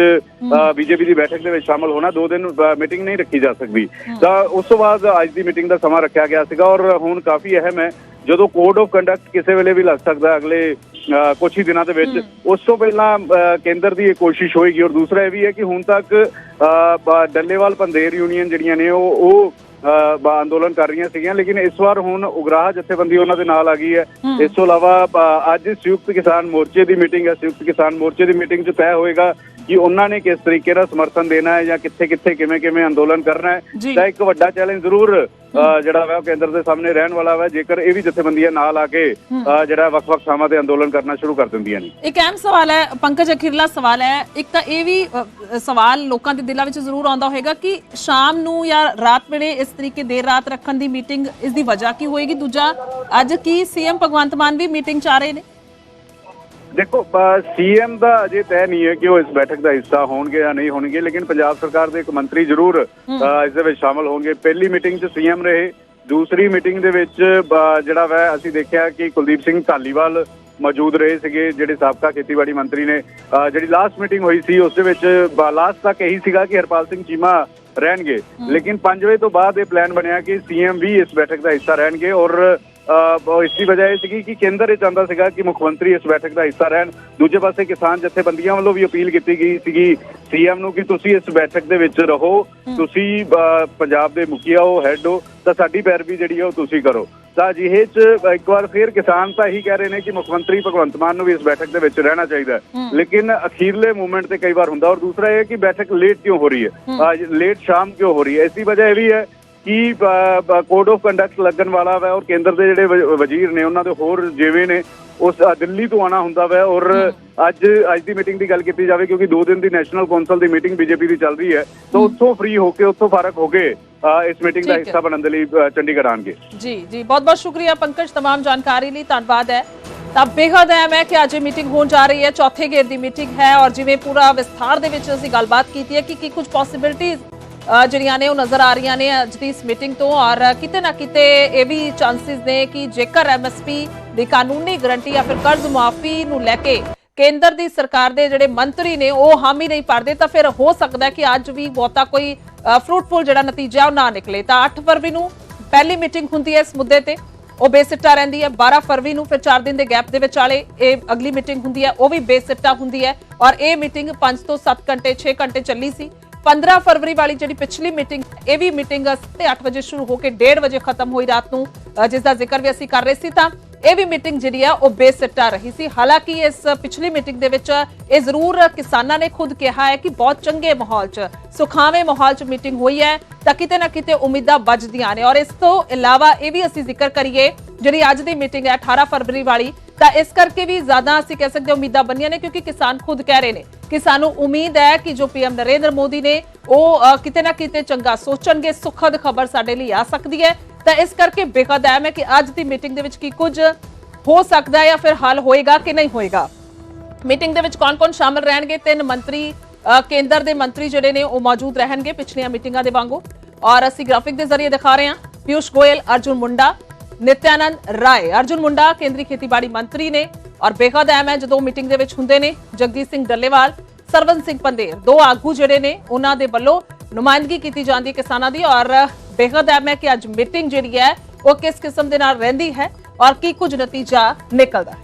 ਬੀਜੇਪੀ ਦੀ ਬੈਠਕ ਦੇ ਵਿੱਚ ਸ਼ਾਮਲ ਹੋਣਾ ਦੋ ਦਿਨ ਮੀਟਿੰਗ ਨਹੀਂ ਰੱਖੀ ਜਾ ਸਕਦੀ। ਤਾਂ ਉਸ ਤੋਂ ਬਾਅਦ ਅੱਜ ਦੀ ਮੀਟਿੰਗ ਦਾ ਸਮਾਂ ਰੱਖਿਆ ਗਿਆ ਸੀਗਾ ਔਰ ਹੁਣ ਕਾਫੀ ਅਹਿਮ ਹੈ। ਜਦੋਂ ਕੋਡ ਆਫ ਕੰਡਕਟ ਕਿਸੇ ਵੇਲੇ ਵੀ ਲੱਗ ਸਕਦਾ ਅਗਲੇ ਕੁਛ ਹੀ ਦਿਨਾਂ ਦੇ ਵਿੱਚ ਉਸ ਤੋਂ ਪਹਿਲਾਂ ਕੇਂਦਰ ਦੀ ਇਹ ਕੋਸ਼ਿਸ਼ ਹੋਏਗੀ ਔਰ ਦੂਸਰਾ ਇਹ ਵੀ ਹੈ ਕਿ ਹੁਣ ਤੱਕ ਡੱਲੇਵਾਲ ਪੰਦੇਰ ਯੂਨੀਅਨ ਜਿਹੜੀਆਂ ਨੇ ਉਹ ਉਹ ਅੰਦੋਲਨ ਕਰ ਰਹੀਆਂ ਸੀਗੀਆਂ ਲੇਕਿਨ ਇਸ ਵਾਰ ਹੁਣ ਉਗਰਾਹ ਜਥੇਬੰਦੀ ਉਹਨਾਂ ਦੇ ਨਾਲ ਆ ਗਈ ਹੈ। ਇਸ ਤੋਂ ਇਲਾਵਾ ਅੱਜ ਸੰਯੁਕਤ ਕਿਸਾਨ ਮੋਰਚੇ ਦੀ ਮੀਟਿੰਗ ਹੈ। ਸੰਯੁਕਤ ਕਿਸਾਨ ਮੋਰਚੇ ਦੀ ਮੀਟਿੰਗ 'ਚ ਤੈਅ ਹੋਏਗਾ ਕਿ ਉਹਨਾਂ ਨੇ ਕਿਸ ਤਰੀਕੇ ਦਾ ਸਮਰਥਨ ਦੇਣਾ ਹੈ ਜਾਂ ਕਿੱਥੇ ਕਿੱਥੇ ਕਿਵੇਂ ਕਿਵੇਂ ਅੰਦੋਲਨ ਕਰਨਾ। ਹੈ ਤਾਂ ਇੱਕ ਵੱਡਾ ਚੈਲੰਜ ਜ਼ਰੂਰ ਜਿਹੜਾ ਵਾ ਉਹ ਕੇਂਦਰ ਦੇ ਸਾਹਮਣੇ ਰਹਿਣ ਵਾਲਾ ਵਾ ਜੇਕਰ ਇਹ ਵੀ ਜਥੇਬੰਦੀਆਂ ਨਾਲ ਆ ਕੇ ਜਿਹੜਾ ਵੱਖ-ਵੱਖ ਥਾਵਾਂ ਤੇ ਅੰਦੋਲਨ ਕਰਨਾ ਸ਼ੁਰੂ ਕਰ ਦਿੰਦੀਆਂ ਨੇ।
ਇੱਕ ਅਹਿਮ ਸਵਾਲ ਹੈ ਪੰਕਜ ਅਖੀਰਲਾ ਸਵਾਲ ਹੈ ਇੱਕ ਤਾਂ ਇਹ ਵੀ ਸਵਾਲ ਲੋਕਾਂ ਦੇ ਦਿਲਾਂ ਵਿੱਚ ਜ਼ਰੂਰ ਆਉਂਦਾ ਹੋਵੇਗਾ ਕਿ ਸ਼ਾਮ ਨੂੰ ਜਾਂ ਰਾਤ ਵੇਲੇ ਇਸ ਤਰੀਕੇ ਦੇਰ ਰਾਤ ਰੱਖਣ ਦੀ ਮੀਟਿੰਗ ਇਸ ਦੀ ਵਜ੍ਹਾ ਕੀ ਹੋਏਗੀ? ਦੂਜਾ ਅੱਜ ਕੀ ਸੀਐਮ ਭਗਵੰਤ ਮਾਨ ਵੀ ਮੀਟਿੰਗ ਚ ਰਹੇ ਨੇ?
ਦੇਖੋ ਸੀਐਮ ਦਾ ਅਜੇ ਤੈਅ ਨਹੀਂ ਹੈ ਕਿ ਉਹ ਇਸ ਬੈਠਕ ਦਾ ਹਿੱਸਾ ਹੋਣਗੇ ਜਾਂ ਨਹੀਂ ਹੋਣਗੇ ਲੇਕਿਨ ਪੰਜਾਬ ਸਰਕਾਰ ਦੇ ਇੱਕ ਮੰਤਰੀ ਜ਼ਰੂਰ ਇਸ ਦੇ ਵਿੱਚ ਸ਼ਾਮਲ ਹੋਣਗੇ। ਪਹਿਲੀ ਮੀਟਿੰਗ 'ਚ ਸੀਐਮ ਰਹੇ ਦੂਸਰੀ ਮੀਟਿੰਗ ਦੇ ਵਿੱਚ ਜਿਹੜਾ ਵਾ ਅਸੀਂ ਦੇਖਿਆ ਕਿ ਕੁਲਦੀਪ ਸਿੰਘ ਢਾਲੀਵਾਲ ਮੌਜੂਦ ਰਹੇ ਸੀਗੇ ਜਿਹੜੇ ਸਾਬਕਾ ਖੇਤੀਬਾੜੀ ਮੰਤਰੀ ਨੇ। ਜਿਹੜੀ ਲਾਸਟ ਮੀਟਿੰਗ ਹੋਈ ਸੀ ਉਸ ਦੇ ਵਿੱਚ ਲਾਸਟ ਤੱਕ ਇਹੀ ਸੀਗਾ ਕਿ ਹਰਪਾਲ ਸਿੰਘ ਚੀਮਾ ਰਹਿਣਗੇ। ਲੇਕਿਨ 5 ਵਜੇ ਤੋਂ ਬਾਅਦ ਇਹ ਪਲਾਨ ਬਣਿਆ ਕਿ ਸੀਐਮ ਵੀ ਇਸ ਬੈਠਕ ਦਾ ਹਿੱਸਾ ਰਹਿਣਗੇ ਔਰ ਇਸ ਦੀ ਵਜ੍ਹਾ ਇਹ ਸੀਗੀ ਕਿ ਕੇਂਦਰ ਇਹ ਚਾਹੁੰਦਾ ਸੀਗਾ ਕਿ ਮੁੱਖ ਮੰਤਰੀ ਇਸ ਬੈਠਕ ਦਾ ਹਿੱਸਾ ਰਹਿਣ। ਦੂਜੇ ਪਾਸੇ ਕਿਸਾਨ ਜਥੇਬੰਦੀਆਂ ਵੱਲੋਂ ਵੀ ਅਪੀਲ ਕੀਤੀ ਗਈ ਸੀਗੀ ਸੀਐਮ ਨੂੰ ਕਿ ਤੁਸੀਂ ਇਸ ਬੈਠਕ ਦੇ ਵਿੱਚ ਰਹੋ। ਤੁਸੀਂ ਪੰਜਾਬ ਦੇ ਮੁਖੀਆ ਹੋ ਹੈੱਡ ਹੋ ਤਾਂ ਸਾਡੀ ਪੈਰਵੀ ਜਿਹੜੀ ਹੈ ਉਹ ਤੁਸੀਂ ਕਰੋ। ਤਾਂ ਅਜਿਹੇ ਚ ਇੱਕ ਵਾਰ ਫਿਰ ਕਿਸਾਨ ਤਾਂ ਇਹੀ ਕਹਿ ਰਹੇ ਨੇ ਕਿ ਮੁੱਖ ਮੰਤਰੀ ਭਗਵੰਤ ਮਾਨ ਨੂੰ ਵੀ ਇਸ ਬੈਠਕ ਦੇ ਵਿੱਚ ਰਹਿਣਾ ਚਾਹੀਦਾ। ਲੇਕਿਨ ਅਖੀਰਲੇ ਮੂਮੈਂਟ ਤੇ ਕਈ ਵਾਰ ਹੁੰਦਾ ਔਰ ਦੂਸਰਾ ਇਹ ਹੈ ਕਿ ਬੈਠਕ ਲੇਟ ਕਿਉਂ ਹੋ ਰਹੀ ਹੈ? ਅੱਜ ਲੇਟ ਸ਼ਾਮ ਕਿਉਂ ਹੋ ਰਹੀ ਹੈ? ਇਸ ਦੀ ਵਜ੍ਹਾ ਇਹ ਵੀ ਹੈ ਕਿ ਕੋਡ ਆਫ ਕੰਡਕਟ ਲੱਗਣ ਵਾਲਾ ਵਾ ਔਰ ਕੇਂਦਰ ਦੇ ਜਿਹੜੇ ਵ- ਵਜ਼ੀਰ ਨੇ ਉਹਨਾਂ ਦੇ ਹੋਰ ਜਿਵੇਂ ਨੇ ਉਸ ਅ, ਦਿੱਲੀ ਤੋਂ ਆਣਾ ਹੁੰਦਾ ਵਾ ਔਰ ਅੱਜ ਅੱਜ ਦੀ ਮੀਟਿੰਗ ਦੀ ਗੱਲ ਕੀਤੀ ਜਾਵੇ ਕਿਉਂਕਿ 2 ਦਿਨ ਦੀ ਨੈਸ਼ਨਲ ਕੌਂਸਲ ਦੀ ਮੀਟਿੰਗ ਬੀਜੇਪੀ ਦੀ ਚੱਲ ਰਹੀ ਹੈ ਤਾਂ ਉੱਥੋਂ ਫ੍ਰੀ ਹੋ ਕੇ ਉੱਥੋਂ ਫਾਰਕ ਹੋ ਕੇ ਅ, ਇਸ ਮੀਟਿੰਗ ਦਾ
ਠੀਕ ਹੈ।
ਹਿੱਸਾ ਬਣਨ ਦੇ ਲਈ ਅ, ਚੰਡੀਗੜ੍ਹ ਆਣਗੇ
ਜੀ ਜੀ ਬਹੁਤ ਬਹੁਤ ਸ਼ੁਕਰੀਆ ਪੰਕਜ तमाम ਜਾਣਕਾਰੀ ਲਈ ਧੰਨਵਾਦ ਹੈ ਤਾਂ ਬੇਹੱਦ ਅਹਿਮ ਹੈ ਕਿ ਅੱਜ ਇਹ ਮੀਟਿੰਗ ਹੋਣ ਜਾ ਰਹੀ ਹੈ ਚੌਥੇ ਗੇੜ ਦੀ ਮੀਟਿੰਗ ਹੈ ਔਰ ਜਿਵੇਂ ਪੂਰਾ ਵਿਸਥਾਰ ਦੇ ਵਿੱਚ ਅਸੀਂ ਗੱਲਬਾਤ ਕੀਤੀ ਹੈ ਕਿ ਕੀ ਕੁਝ ਪੋਸਿਬਿਲਿਟੀਜ਼ ਜਿਹੜੀਆਂ ਨੇ ਉਹ ਨਜ਼ਰ ਆ ਰਹੀਆਂ ਨੇ ਅੱਜ ਦੀ ਇਸ ਮੀਟਿੰਗ ਤੋਂ ਔਰ ਕਿਤੇ ਨਾ ਕਿਤੇ ਇਹ ਵੀ ਚਾਂਸਸ ਨੇ ਕਿ ਜੇਕਰ ਐਮਐਸਪੀ ਦੀ ਕਾਨੂੰਨੀ ਗਰੰਟੀ ਜਾਂ ਫਿਰ ਕਰਜ਼ ਮੁਆਫੀ ਨੂੰ ਲੈ ਕੇ ਕੇਂਦਰ ਦੀ ਸਰਕਾਰ ਦੇ ਜਿਹੜੇ ਮੰਤਰੀ ਨੇ ਉਹ ਹਾਮੀ ਨਹੀਂ ਭਰਦੇ ਤਾਂ ਫਿਰ ਹੋ ਸਕਦਾ ਕਿ ਅੱਜ ਵੀ ਬਹੁਤਾ ਕੋਈ ਫਰੂਟਫੁਲ ਜਿਹੜਾ ਨਤੀਜਾ ਉਹ ਨਾ ਨਿਕਲੇ। ਤਾਂ 8 ਫਰਵਰੀ ਨੂੰ ਪਹਿਲੀ ਮੀਟਿੰਗ ਹੁੰਦੀ ਹੈ ਇਸ ਮੁੱਦੇ ਤੇ। ਉਹ ਬੇਸਿੱਟਾ ਰਹਿੰਦੀ ਹੈ। 12 ਫਰਵਰੀ ਨੂੰ ਫਿਰ 4 ਦਿਨ ਦੇ ਗੈਪ ਦੇ ਵਿਚਾਲੇ ਇਹ ਅਗਲੀ ਮੀਟਿੰਗ ਹੁੰਦੀ ਹੈ। ਉਹ ਵੀ ਬੇਸਿੱਟਾ ਹੁੰਦੀ ਹੈ। ਔਰ ਇਹ ਮੀਟਿੰਗ 5 ਤੋਂ 7 ਘੰਟੇ 6 ਘੰਟੇ ਚੱਲੀ ਸੀ। 15 ਫਰਵਰੀ ਵਾਲੀ ਜਿਹੜੀ ਪਿਛਲੀ ਮੀਟਿੰਗ, ਇਹ ਵੀ ਮੀਟਿੰਗ 8 ਵਜੇ ਸ਼ੁਰੂ ਹੋ ਕੇ 1:30 ਵਜੇ ਖਤਮ ਹੋਈ ਰਾਤ ਨੂੰ ਜਿਸ ਦਾ ਜ਼ਿਕਰ ਵੀ ਅਸੀਂ ਕਰ ਰਹੇ ਸੀ ਤਾਂ ਇਹ ਵੀ ਮੀਟਿੰਗ ਜਿਹੜੀ ਆ, ਉਹ ਬੇਸਿੱਟਾ ਰਹੀ ਸੀ। ਹਾਲਾਂਕਿ ਇਸ ਪਿਛਲੀ ਮੀਟਿੰਗ ਦੇ ਵਿੱਚ ਇਹ ਜ਼ਰੂਰ ਕਿਸਾਨਾਂ ਨੇ ਖੁਦ ਕਿਹਾ ਹੈ ਕਿ ਬਹੁਤ ਚੰਗੇ ਮਾਹੌਲ 'ਚ, ਸੁਖਾਵੇਂ ਮਾਹੌਲ 'ਚ ਮੀਟਿੰਗ ਹੋਈ ਹੈ, ਤਾਂ ਕਿਤੇ ਨਾ ਕਿਤੇ ਉਮੀਦਾਂ ਵੱਜਦੀਆਂ ਨੇ। ਔਰ ਇਸ ਤੋਂ ਇਲਾਵਾ ਇਹ ਵੀ ਅਸੀਂ ਜ਼ਿਕਰ ਕਰੀਏ, ਜਿਹੜੀ ਅੱਜ ਦੀ ਮੀਟਿੰਗ ਹੈ 18 ਫਰਵਰੀ ਵਾਲੀ ਤਾਂ ਇਸ ਕਰਕੇ ਵੀ ਜ਼ਿਆਦਾ ਅਸੀਂ ਕਹਿ ਸਕਦੇ ਹਾਂ ਉਮੀਦਾਂ ਬੰਨੀਆਂ ਨੇ ਕਿਉਂਕਿ ਕਿਸਾਨ ਖੁਦ ਕਹਿ ਰਹੇ ਨੇ ਕਿ ਸਾਨੂੰ ਉਮੀਦ ਹੈ ਕਿ ਜੋ ਪੀਐਮ ਨਰਿੰਦਰ ਮੋਦੀ ਨੇ ਉਹ ਕਿਤੇ ਨਾ ਕਿਤੇ ਚੰਗਾ ਸੋਚਣਗੇ ਸੁਖਦ ਖਬਰ ਸਾਡੇ ਲਈ ਆ ਸਕਦੀ ਹੈ। ਤਾਂ ਇਸ ਕਰਕੇ ਬੇਕਦ ਹੈ ਕਿ ਅੱਜ ਦੀ ਮੀਟਿੰਗ ਦੇ ਵਿੱਚ ਕੀ ਕੁਝ ਹੋ ਸਕਦਾ ਹੈ ਜਾਂ ਫਿਰ ਹੱਲ ਹੋਏਗਾ ਕਿ ਨਹੀਂ ਹੋਏਗਾ। ਮੀਟਿੰਗ ਦੇ ਵਿੱਚ ਕੌਣ-ਕੌਣ ਸ਼ਾਮਲ ਰਹਿਣਗੇ? ਤਿੰਨ ਮੰਤਰੀ ਅ, ਕੇਂਦਰ ਦੇ ਮੰਤਰੀ ਜਿਹੜੇ ਨੇ ਉਹ ਮੌਜੂਦ ਰਹਿਣਗੇ ਪਿਛਲੀਆਂ ਮੀਟਿੰਗਾਂ ਦੇ ਵਾਂਗੂ। ਔਰ ਅਸੀਂ ਗ੍ਰਾਫਿਕ ਦੇ ਜ਼ਰੀਏ ਦਿਖਾ ਰਹੇ ਹਾਂ। ਪਿਊਸ਼ ਗੋਇਲ ਅਰਜੁਨ ਮੁੰਡਾ ਨਿਤਿਆਨੰਦ ਰਾਏ। ਅਰਜੁਨ ਮੁੰਡਾ, ਕੇਂਦਰੀ ਖੇਤੀਬਾੜੀ ਮੰਤਰੀ ਨੇ ਔਰ ਬੇਹੱਦ ਅਹਿਮ ਹੈ, ਜਦੋਂ ਮੀਟਿੰਗ ਦੇ ਵਿੱਚ ਹੁੰਦੇ ਨੇ, ਜਗਦੀਸ਼ ਸਿੰਘ ਡੱਲੇਵਾਲ, ਸਰਵਨ ਸਿੰਘ ਪੰਦੇਰ ਦੋ ਆਗੂ ਜਿਹੜੇ ਨੇ, ਉਹਨਾਂ ਦੇ ਵੱਲੋਂ ਨੁਮਾਇੰਦਗੀ ਕੀਤੀ ਜਾਂਦੀ ਹੈ ਕਿਸਾਨਾਂ ਦੀ ਔਰ ਬੇਹੱਦ ਅਹਿਮ ਹੈ ਕਿ ਅੱਜ ਮੀਟਿੰਗ ਜਿਹੜੀ ਹੈ, ਉਹ ਕਿਸ ਕਿਸਮ ਦੇ ਨਾਲ ਰਹਿੰਦੀ ਹੈ ਔਰ ਕੀ ਕੁਝ ਨਤੀਜਾ ਨਿਕਲਦਾ ਹੈ।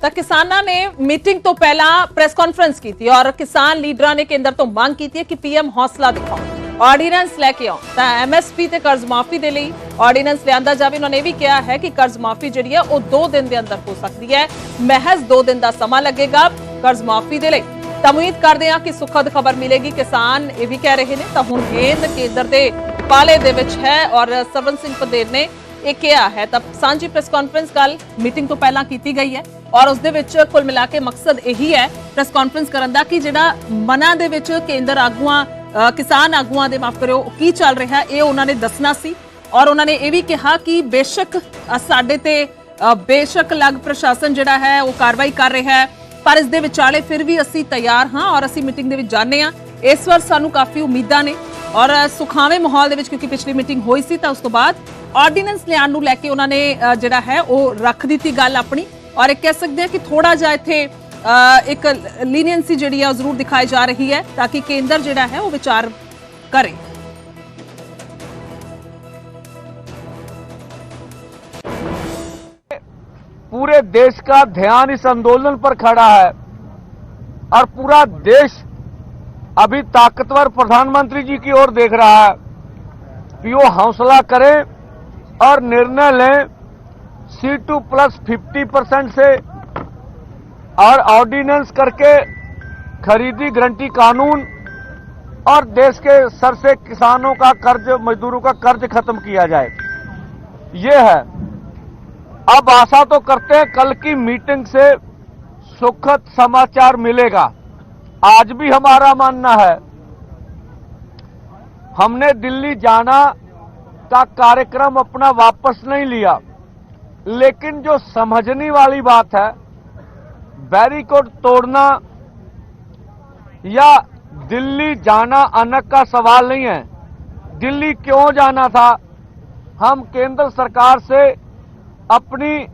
ਤਾਂ ਕਿਸਾਨਾਂ ਨੇ ਮੀਟਿੰਗ ਤੋਂ ਪਹਿਲਾਂ ਪ੍ਰੈਸ ਕਾਨਫਰੰਸ ਕੀਤੀ ਔਰ ਕਿਸਾਨ ਲੀਡਰਾਂ ਨੇ ਕੇਂਦਰ ਤੋਂ ਮੰਗ ਕੀਤੀ ਹੈ ਕਿ ਪੀਐਮ ਹੌਸਲਾ ਦਿਖਾਓ ਆਰਡੀਨੈਂਸ ਲੈ ਕੇ ਆਓ ਤਾਂ ਐਮਐਸਪੀ ਤੇ ਕਰਜ਼ ਮਾਫੀ ਦੇ ਲਈ ਆਰਡੀਨੈਂਸ ਲਿਆਂਦਾ ਜਾਵੇ। ਉਹਨਾਂ ਨੇ ਵੀ ਕਿਹਾ ਹੈ ਕਿ ਕਰਜ਼ ਮਾਫੀ ਜਿਹੜੀ ਹੈ ਉਹ 2 ਦਿਨ ਦੇ ਅੰਦਰ ਹੋ ਸਕਦੀ ਹੈ। ਮਹਿਜ਼ 2 ਦਿਨ ਦਾ ਸਮਾਂ ਲੱਗੇਗਾ ਕਰਜ਼ ਮਾਫੀ ਦੇ ਲਈ। ਤਾਂ ਉਮੀਦ ਕਰਦੇ ਹਾਂ ਕਿ ਸੁਖਦ ਖਬਰ ਮਿਲੇਗੀ। ਕਿਸਾਨ ਇਹ ਵੀ ਕਹਿ ਰਹੇ ਨੇ, ਤਾਂ ਹੁਣ ਗੇਂਦ ਕੇਂਦਰ ਦੇ ਪਾਲੇ ਦੇ ਵਿੱਚ ਹੈ ਔਰ ਸਰਵਨ ਸਿੰਘ ਪੰਦੇਰ ਨੇ ਇਹ ਕਿਹਾ ਹੈ। ਤਾਂ ਸਾਂਝੀ ਪ੍ਰੈਸ ਕਾਨਫਰੰਸ ਕੱਲ ਮੀਟਿੰਗ ਤੋਂ ਪਹਿਲਾਂ ਕੀਤੀ ਗਈ ਹੈ। ਔਰ ਉਸ ਦੇ ਵਿੱਚ ਕੁੱਲ ਮਿਲਾ ਕੇ ਮਕਸਦ ਇਹੀ ਹੈ ਪ੍ਰੈਸ ਕਾਨਫਰੰਸ ਕਰਨ ਦਾ ਕਿ ਜਿਹੜਾ ਮਨਾਂ ਦੇ ਵਿੱਚ ਕੇਂਦਰ ਆਗੂਆਂ ਕਿਸਾਨ ਆਗੂਆਂ ਦੇ ਮਾਫ ਕਰਿਓ ਕੀ ਚੱਲ ਰਿਹਾ, ਇਹ ਉਹਨਾਂ ਨੇ ਦੱਸਣਾ ਸੀ। ਔਰ ਉਹਨਾਂ ਨੇ ਇਹ ਵੀ ਕਿਹਾ ਕਿ ਬੇਸ਼ੱਕ ਸਾਡੇ ਤੇ ਬੇਸ਼ੱਕ ਲੱਗ ਪ੍ਰਸ਼ਾਸਨ ਜਿਹੜਾ ਹੈ, ਉਹ ਕਾਰਵਾਈ ਕਰ ਰਿਹਾ ਹੈ। ਪਰ ਇਸ ਦੇ ਵਿਚਾਲੇ ਫਿਰ ਵੀ ਅਸੀਂ ਤਿਆਰ ਹਾਂ ਔਰ ਅਸੀਂ ਮੀਟਿੰਗ ਦੇ ਵਿੱਚ ਜਾਣੇ ਆ ਇਸ ਵਾਰ ਸਾਨੂੰ ਕਾਫੀ ਉਮੀਦਾਂ ਨੇ ਔਰ ਸੁਖਾਵੇਂ ਮਾਹੌਲ ਦੇ ਵਿੱਚ ਕਿਉਂਕਿ ਪਿਛਲੀ ਮੀਟਿੰਗ ਹੋਈ ਸੀ ਤਾਂ ਉਸ ਤੋਂ ਬਾਅਦ ਆਰਡੀਨੈਂਸ ਲਿਆਉਣ ਨੂੰ ਲੈ ਕੇ ਉਹਨਾਂ ਨੇ ਜਿਹੜਾ ਹੈ, ਉਹ ਰੱਖ ਦਿੱਤੀ ਗੱਲ ਆਪਣੀ। ਔਰ ਇਹ ਕਹਿ ਸਕਦੇ ਆ ਕਿ ਥੋੜਾ ਜਿਹਾ ਇੱਥੇ ਅ, ਇੱਕ ਲੀਨੀਅੰਸੀ ਜਿਹੜੀ ਆ ਉਹ ਜ਼ਰੂਰ ਦਿਖਾਈ ਜਾ ਰਹੀ ਹੈ ਤਾਂ ਕਿ ਕੇਂਦਰ ਜਿਹੜਾ ਹੈ ਉਹ ਵਿਚਾਰ ਕਰੇ
पूरे देश का ध्यान इस आंदोलन पर खड़ा है और पूरा देश अभी ताकतवर प्रधानमंत्री जी की ओर देख रहा है कि वो हौसला करें और निर्णय लें C two plus fifty percent से और ऑर्डिनेंस करके खरीदी गारंटी कानून और देश के सर से किसानों का कर्ज, मजदूरों का कर्ज खत्म किया जाए। ये है। अब आशा तो करते हैं कल की मीटिंग से सुखद समाचार मिलेगा। आज भी हमारा मानना है, हमने दिल्ली जाना का कार्यक्रम अपना वापस नहीं लिया। लेकिन जो समझने वाली बात है बैरिकोड तोड़ना या दिल्ली जाना अनक का सवाल नहीं है। दिल्ली क्यों जाना था? हम केंद्र सरकार से अपनी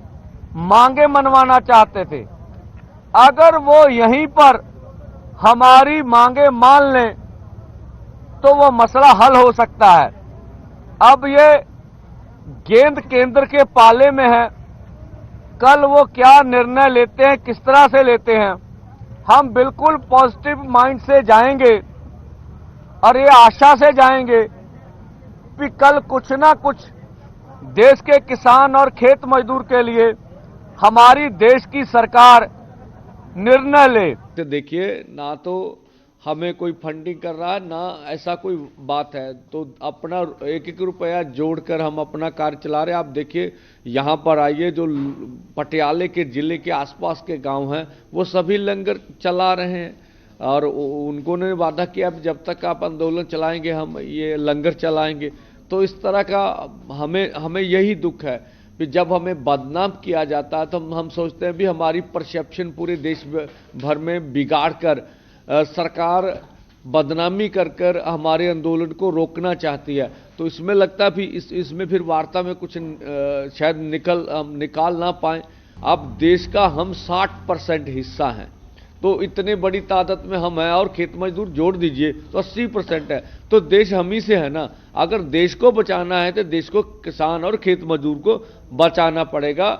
मांगे मनवाना चाहते थे। अगर वो यहीं पर हमारी मांगे मान लें तो वो मसला हल हो सकता है। अब ये गेंद केंद्र के पाले में है। कल वो क्या निर्णय लेते हैं, किस तरह से लेते हैं? हम बिल्कुल पॉजिटिव माइंड से जाएँगे और ये आशा से जाएँगे कि कल कुछ ना कुछ देश के किसान और खेत मजदूर के लिए हमारी देश की सरकार निर्णय ले।
तो देखिए, ना तो हमें कोई फंडिंग कर रहा है, ना ऐसा कोई बात है। तो अपना एक एक रुपया जोड़कर हम अपना कार्य चला रहे हैं। आप देखिए, यहाँ पर आइए, जो पटियाले के ज़िले के आसपास के गाँव हैं, वो सभी लंगर चला रहे हैं। और उनको ने वादा किया, अब जब तक आप आंदोलन चलाएँगे, हम ये लंगर चलाएँगे। तो इस तरह का हमें हमें यही दुख है कि जब हमें बदनाम किया जाता है तो हम सोचते हैं भी हमारी परसेप्शन पूरे देश भर में बिगाड़ कर सरकार बदनामी कर कर हमारे आंदोलन को रोकना चाहती है। तो इसमें लगता भी इस, इसमें फिर वार्ता में कुछ शायद निकल, हम निकाल ना पाए। अब देश का हम 60 परसेंट हिस्सा हैं। तो इतने बड़ी तादाद में हम हैं और खेत मजदूर जोड़ दीजिए तो 80 परसेंट है। तो देश हम ही से है ना। अगर देश को बचाना है तो देश को किसान और खेत मजदूर को बचाना पड़ेगा।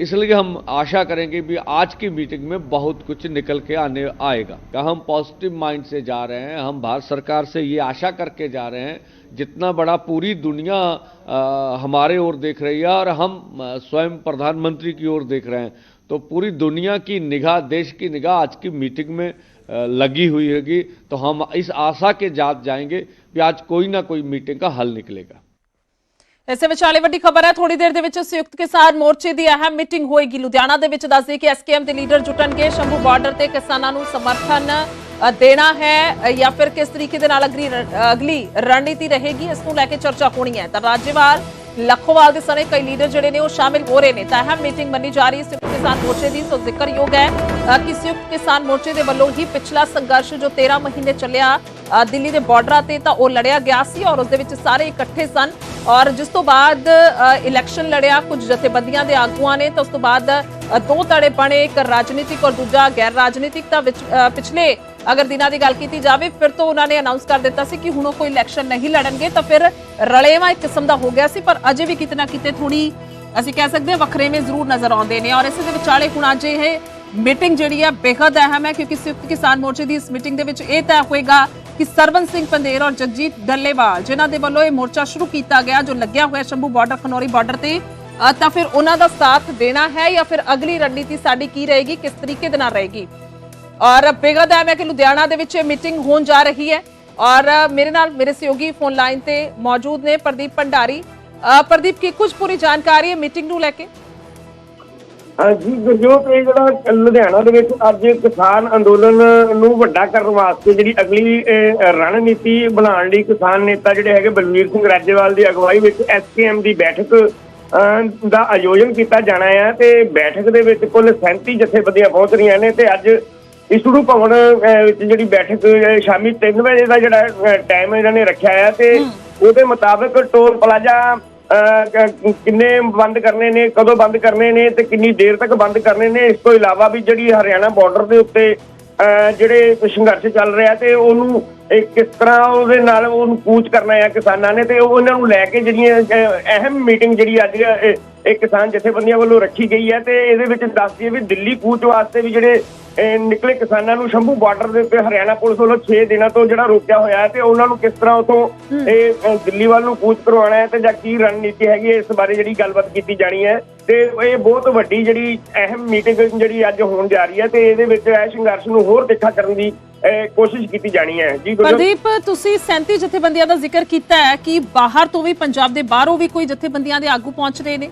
इसलिए हम आशा करेंगे भी आज की मीटिंग में बहुत कुछ निकल के आने आएगा। का हम पॉजिटिव माइंड से जा रहे हैं? हम भारत सरकार से ये आशा करके जा रहे हैं जितना बड़ा पूरी दुनिया अ, हमारे ओर देख रही है और हम स्वयं प्रधानमंत्री की ओर देख रहे हैं। तो पूरी दुनिया की निगाह देश की निगाह आज की मीटिंग में लगी हुई होगी। तो हम इस आशा के जात जाएँगे कि आज कोई ना कोई मीटिंग का हल निकलेगा।
ਇਸੇ ਵਿਚਾਲੇ ਵੱਡੀ ਖਬਰ ਹੈ ਥੋੜੀ ਦੇਰ ਦੇ ਵਿੱਚ ਸੰਯੁਕਤ ਕਿਸਾਨ ਮੋਰਚੇ ਦੀ ਅਹਿਮ ਮੀਟਿੰਗ ਹੋਏਗੀ। ਲੁਧਿਆਣਾ ਦੇ ਵਿੱਚ ਦੱਸਦੇ ਕਿ ਐਸਕੇਐਮ ਦੇ ਲੀਡਰ ਜੁਟਣਗੇ। ਸ਼ੰਭੂ ਬਾਰਡਰ ਤੇ ਕਿਸਾਨਾਂ ਨੂੰ ਸਮਰਥਨ ਦੇਣਾ ਹੈ ਜਾਂ ਫਿਰ ਕਿਸ ਤਰੀਕੇ ਦੇ ਨਾਲ ਅਗਲੀ ਅਗਲੀ ਰਣਨੀਤੀ ਰਹੇਗੀ, ਇਸ ਨੂੰ ਲੈ ਕੇ ਚਰਚਾ ਹੋਣੀ ਹੈ। ਤਾਂ ਰਾਜੇਵਾਲ, ਲੱਖੋਵਾਲ ਦੇ ਸਣੇ ਕਈ ਲੀਡਰ ਜਿਹੜੇ ਨੇ, ਉਹ ਸ਼ਾਮਿਲ ਹੋ ਰਹੇ ਨੇ। ਤਾਂ ਅਹਿਮ ਮੀਟਿੰਗ ਮੰਨੀ ਜਾ ਰਹੀ ਹੈ ਸੰਯੁਕਤ ਕਿਸਾਨ ਮੋਰਚੇ ਦੀ। ਸੋ ਜ਼ਿਕਰਯੋਗ ਹੈ ਕਿ ਸੰਯੁਕਤ ਕਿਸਾਨ ਮੋਰਚੇ ਦੇ ਵੱਲੋਂ ਹੀ ਪਿਛਲਾ ਸੰਘਰਸ਼ ਜੋ 13 ਮਹੀਨੇ ਚੱਲਿਆ ਦਿੱਲੀ ਦੇ ਬਾਰਡਰਾਂ ਤੇ ਤਾਂ ਉਹ ਲੜਿਆ ਗਿਆ ਸੀ ਔਰ ਉਸ ਦੇ ਵਿੱਚ ਸਾਰੇ ਇਕੱਠੇ ਸਨ। ਔਰ ਜਿਸ ਤੋਂ ਬਾਅਦ ਇਲੈਕਸ਼ਨ ਲੜਿਆ, ਕੁਝ ਜਥੇਬੰਦੀਆਂ ਦੇ ਆਗੂਆਂ ਨੇ, ਤਾਂ ਉਸ ਤੋਂ ਬਾਅਦ ਦੋ ਧੜੇ ਬਣੇ ਇੱਕ ਰਾਜਨੀਤਿਕ ਔਰ ਦੂਜਾ ਗੈਰ ਰਾਜਨੀਤਿਕ, ਤਾਂ ਪਿਛਲੇ ਅਗਰ ਦਿਨਾਂ ਦੀ ਗੱਲ ਕੀਤੀ ਜਾਵੇ, ਫਿਰ ਤੋਂ ਉਹਨਾਂ ਨੇ ਅਨਾਉਂਸ ਕਰ ਦਿੱਤਾ ਸੀ ਕਿ ਹੁਣ ਉਹ ਕੋਈ ਇਲੈਕਸ਼ਨ ਨਹੀਂ ਲੜਨਗੇ, ਤਾਂ ਫਿਰ ਰਲੇਵਾ ਇੱਕ ਕਿਸਮ ਦਾ ਹੋ ਗਿਆ ਸੀ, ਪਰ ਅਜੇ ਵੀ ਕਿਤੇ ਨਾ ਕਿਤੇ ਥੋੜੀ ਅਸੀਂ ਕਹਿ ਸਕਦੇ ਹਾਂ, ਵਖਰੇਵੇਂ ਜ਼ਰੂਰ ਨਜ਼ਰ ਆਉਂਦੇ ਨੇ। ਔਰ ਇਸੇ ਦੇ ਵਿਚਾਲੇ ਹੁਣ ਅੱਜ ਇਹ ਮੀਟਿੰਗ ਜਿਹੜੀ ਹੈ ਬੇहद ਅਹਿਮ ਹੈ, ਕਿਉਂਕਿ ਸੰਯੁਕਤ ਕਿਸਾਨ ਮੋਰਚੇ ਦੀ ਇਸ ਮੀਟਿੰਗ ਦੇ ਵਿੱਚ ਇਹ ਤੈਅ ਹੋਏਗਾ ਕਿ ਸਰਵਨ ਸਿੰਘ ਪੰਦੇਰ ਔਰ ਜਗਜੀਤ ਡੱਲੇਵਾਲ, ਜਿਨ੍ਹਾਂ ਦੇ ਵੱਲੋਂ ਇਹ ਮੋਰਚਾ ਸ਼ੁਰੂ ਕੀਤਾ ਗਿਆ, ਜੋ ਲੱਗਿਆ ਹੋਇਆ ਸ਼ੰਭੂ ਬਾਰਡਰ ਖਨੌਰੀ ਬਾਰਡਰ ਤੇ ਤਾਂ ਫਿਰ ਉਹਨਾਂ ਦਾ ਸਾਥ ਦੇਣਾ ਹੈ ਜਾਂ ਫਿਰ ਅਗਲੀ ਰਣਨੀਤੀ ਸਾਡੀ ਕੀ ਰਹੇਗੀ, ਕਿਸ ਤਰੀਕੇ ਦੇ ਨਾਲ ਰਹੇਗੀ? ਔਰ ਬੇਗਦ ਅਹਿਮ ਹੈ ਕਿ ਲੁਧਿਆਣਾ ਦੇ ਵਿੱਚ ਇਹ ਮੀਟਿੰਗ ਹੋਣ ਜਾ ਰਹੀ ਹੈ। ਔਰ ਮੇਰੇ ਨਾਲ ਮੇਰੇ ਸਹਿਯੋਗੀ ਫੋਨ ਲਾਈਨ ਤੇ ਮੌਜੂਦ ਨੇ ਪ੍ਰਦੀਪ ਭੰਡਾਰੀ। ਪ੍ਰਦੀਪ ਕੀ ਕੁਝ ਪੂਰੀ ਜਾਣਕਾਰੀ ਹੈ ਮੀਟਿੰਗ ਨੂੰ ਲੈ ਕੇ?
ਹਾਂਜੀ ਗੁਰਜੋਤ ਇਹ ਜਿਹੜਾ ਲੁਧਿਆਣਾ ਦੇ ਵਿੱਚ ਅੱਜ ਕਿਸਾਨ ਅੰਦੋਲਨ ਨੂੰ ਵੱਡਾ ਕਰਨ ਵਾਸਤੇ ਜਿਹੜੀ ਅਗਲੀ ਰਣਨੀਤੀ ਬਣਾਉਣ ਲਈ ਕਿਸਾਨ ਨੇਤਾ ਜਿਹੜੇ ਹੈਗੇ ਬਲਵੀਰ ਸਿੰਘ ਰਾਜੇਵਾਲ ਦੀ ਅਗਵਾਈ ਵਿੱਚ ਐਸਕੇਐਮ ਦੀ ਬੈਠਕ ਦਾ ਆਯੋਜਨ ਕੀਤਾ ਜਾਣਾ ਹੈ ਤੇ ਬੈਠਕ ਦੇ ਵਿੱਚ ਕੁੱਲ 37 ਜਥੇਬੰਦੀਆਂ ਪਹੁੰਚ ਰਹੀਆਂ ਨੇ ਤੇ ਅੱਜ ਇਸੜੂ ਭਵਨ ਵਿੱਚ ਜਿਹੜੀ ਬੈਠਕ ਸ਼ਾਮੀ 3 ਵਜੇ ਦਾ ਜਿਹੜਾ ਟਾਈਮ ਇਹਨਾਂ ਨੇ ਰੱਖਿਆ ਹੈ ਤੇ ਉਹਦੇ ਮੁਤਾਬਕ ਟੋਲ ਪਲਾਜ਼ਾ ਕਿੰਨੇ ਬੰਦ ਕਰਨੇ ਨੇ, ਕਦੋਂ ਬੰਦ ਕਰਨੇ ਨੇ ਤੇ ਕਿੰਨੀ ਦੇਰ ਤੱਕ ਬੰਦ ਕਰਨੇ ਨੇ। ਇਸ ਤੋਂ ਇਲਾਵਾ ਵੀ ਜਿਹੜੀ ਹਰਿਆਣਾ ਬਾਰਡਰ ਦੇ ਉੱਤੇ, ਅਹ, ਜਿਹੜੇ ਸੰਘਰਸ਼ ਚੱਲ ਰਿਹਾ ਤੇ ਉਹਨੂੰ ਕਿਸ ਤਰ੍ਹਾਂ ਉਹਦੇ ਨਾਲ ਉਹਨੂੰ ਕੂਚ ਕਰਨਾ ਹੈ ਕਿਸਾਨਾਂ ਨੇ ਤੇ ਉਹਨਾਂ ਨੂੰ ਲੈ ਕੇ ਜਿਹੜੀਆਂ ਅਹਿਮ ਮੀਟਿੰਗ ਜਿਹੜੀ ਅੱਜ ਇਹ ਕਿਸਾਨ ਜਥੇਬੰਦੀਆਂ ਵੱਲੋਂ ਰੱਖੀ ਗਈ ਹੈ ਤੇ ਇਹਦੇ ਵਿੱਚ ਦੱਸ ਦਈਏ ਵੀ ਦਿੱਲੀ ਕੂਚ ਵਾਸਤੇ ਵੀ ਜਿਹੜੇ ਨਿਕਲੇ ਕਿਸਾਨਾਂ ਨੂੰ ਸ਼ੰਭੂ ਬਾਰਡਰ ਦੇ ਉੱਤੇ ਹਰਿਆਣਾ ਪੁਲਿਸ ਵੱਲੋਂ 6 ਦਿਨਾਂ ਤੋਂ ਜਿਹੜਾ ਰੋਕਿਆ ਹੋਇਆ ਹੈ ਤੇ ਉਹਨਾਂ ਨੂੰ ਕਿਸ ਤਰ੍ਹਾਂ ਉਥੋਂ ਇਹ ਦਿੱਲੀ ਵੱਲ ਨੂੰ ਕੂਚ ਕਰਵਾਉਣਾ ਹੈ ਤੇ ਜਾਂ ਕੀ ਰਣਨੀਤੀ ਹੈਗੀ ਇਸ ਬਾਰੇ ਜਿਹੜੀ ਗੱਲਬਾਤ ਕੀਤੀ ਜਾਣੀ ਹੈ ਤੇ ਇਹ ਬਹੁਤ ਵੱਡੀ ਜਿਹੜੀ ਅਹਿਮ ਮੀਟਿੰਗ ਜਿਹੜੀ ਅੱਜ ਹੋਣ ਜਾ ਰਹੀ ਹੈ ਤੇ ਇਹਦੇ ਵਿੱਚ ਇਹ ਸੰਘਰਸ਼ ਨੂੰ ਹੋਰ ਤਿੱਖਾ ਕਰਨ ਦੀ ਕੋਸ਼ਿਸ਼ ਕੀਤੀ ਜਾਣੀ ਹੈ। ਜੀ
ਪ੍ਰਦੀਪ ਤੁਸੀਂ 37 ਜਥੇਬੰਦੀਆਂ ਦਾ ਜ਼ਿਕਰ ਕੀਤਾ ਹੈ ਕਿ ਬਾਹਰ ਤੋਂ ਵੀ ਪੰਜਾਬ ਦੇ ਬਾਹਰੋਂ ਵੀ ਕੋਈ ਜਥੇਬੰਦੀਆਂ ਦੇ ਆਗੂ ਪਹੁੰਚ ਰਹੇ ਨੇ?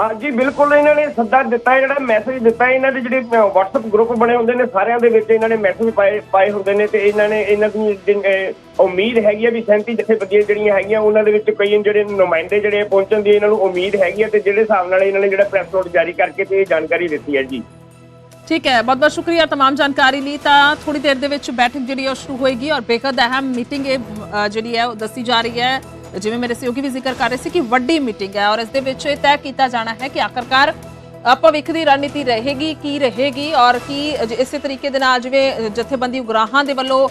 ਹਾਂਜੀ, ਬਿਲਕੁਲ ਇਹਨਾਂ ਨੇ ਸੱਦਾ ਦਿੱਤਾ ਜਿਹੜਾ ਮੈਸੇਜ ਦਿੱਤਾ, ਇਹਨਾਂ ਦੇ ਜਿਹੜੇ WhatsApp ਗਰੁੱਪ ਬਣੇ ਹੁੰਦੇ ਨੇ, ਸਾਰਿਆਂ ਦੇ ਵਿੱਚ ਇਹਨਾਂ ਨੇ ਮੈਸੇਜ ਪਾਏ ਪਾਏ ਹੁੰਦੇ ਨੇ ਤੇ ਇਹਨਾਂ ਨੇ, ਇਹਨਾਂ ਦੀ ਉਮੀਦ ਹੈਗੀ ਆ ਵੀ 37 ਜਥੇਬੰਦੀਆਂ ਜਿਹੜੀਆਂ ਹੈਗੀਆਂ, ਉਹਨਾਂ ਦੇ ਵਿੱਚ ਕਈ ਜਿਹੜੇ ਨੁਮਾਇੰਦੇ ਜਿਹੜੇ ਪਹੁੰਚਣ ਦੀ ਇਹਨਾਂ ਨੂੰ ਉਮੀਦ ਹੈਗੀ ਆ ਤੇ ਜਿਹੜੇ ਹਿਸਾਬ ਨਾਲ ਇਹਨਾਂ ਨੇ ਜਿਹੜਾ ਪ੍ਰੈਸ ਨੋਟ ਜਾਰੀ ਕਰਕੇ ਤੇ ਇਹ ਜਾਣਕਾਰੀ ਦਿੱਤੀ ਹੈ ਜੀ।
ਠੀਕ ਹੈ ਬਹੁਤ ਬਹੁਤ ਸ਼ੁਕਰੀਆ तमाम ਜਾਣਕਾਰੀ ਲਈ, ਤਾਂ ਥੋੜੀ ਦੇਰ ਦੇ ਵਿੱਚ ਬੈਠਕ ਜਿਹੜੀ ਉਹ ਸ਼ੁਰੂ ਹੋਏਗੀ ਔਰ ਬੇਕਦ ਅਹਿਮ ਮੀਟਿੰਗ ਇਹ ਜਿਹੜੀ ਹੈ, ਉਹ ਦੱਸੀ ਜਾ ਰਹੀ ਹੈ। ਜਿਵੇਂ ਮੇਰੇ ਸਹਿਯੋਗੀ ਵੀ ਜ਼ਿਕਰ ਕਰ ਰਹੇ ਸੀ ਕਿ ਵੱਡੀ ਮੀਟਿੰਗ ਹੈ ਔਰ ਇਸ ਦੇ ਵਿੱਚ ਇਹ ਤੈਅ ਕੀਤਾ ਜਾਣਾ ਹੈ ਕਿ ਆਖਰਕਾਰ ਭਵਿੱਖ ਦੀ ਰਣਨੀਤੀ ਰਹੇਗੀ, ਕੀ ਰਹੇਗੀ ਔਰ ਕੀ ਇਸੇ ਤਰੀਕੇ ਦੇ ਨਾਲ ਜਿਵੇਂ ਜਥੇਬੰਦੀ ਉਗਰਾਹਾਂ ਦੇ ਵੱਲੋਂ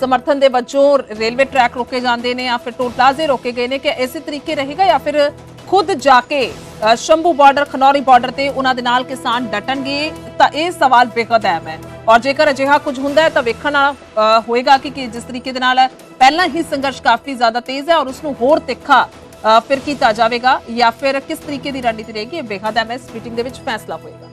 ਸਮਰਥਨ ਦੇ ਵਜੋਂ ਰੇਲਵੇ ਟਰੈਕ ਰੋਕੇ ਜਾਂਦੇ ਨੇ ਜਾਂ ਫਿਰ ਟੋਲ ਪਲਾਜ਼ੇ ਰੋਕੇ ਗਏ ਨੇ ਕਿ ਇਸੇ ਤਰੀਕੇ ਰਹੇਗਾ ਜਾਂ ਫਿਰ ਖੁਦ ਜਾ ਕੇ ਸ਼ੰਭੂ ਬਾਰਡਰ ਖਨੌਰੀ ਬਾਰਡਰ ਤੇ ਉਹਨਾਂ ਦੇ ਨਾਲ ਕਿਸਾਨ ਡਟਣਗੇ, ਤਾਂ ਇਹ ਸਵਾਲ ਬੇਹੱਦ ਅਹਿਮ ਹੈ। ਔਰ ਜੇਕਰ ਅਜਿਹਾ ਕੁਝ ਹੁੰਦਾ ਹੈ ਤਾਂ ਵੇਖਣਾ ਹੋਏਗਾ ਕਿ ਜਿਸ ਤਰੀਕੇ ਦੇ ਨਾਲ ਪਹਿਲਾਂ ਹੀ ਸੰਘਰਸ਼ ਕਾਫੀ ਜ਼ਿਆਦਾ ਤੇਜ਼ ਹੈ ਔਰ ਉਸ ਨੂੰ ਹੋਰ ਤਿੱਖਾ ਫਿਰ ਕੀਤਾ ਜਾਵੇਗਾ ਜਾਂ ਫਿਰ ਕਿਸ ਤਰੀਕੇ ਦੀ ਰਣਨੀਤੀ ਰਹੇਗੀ, ਇਹ ਬੇਹੱਦ ਅਹਿਮ ਹੈ ਮੀਟਿੰਗ ਦੇ ਵਿੱਚ ਫੈਸਲਾ ਹੋਏਗਾ।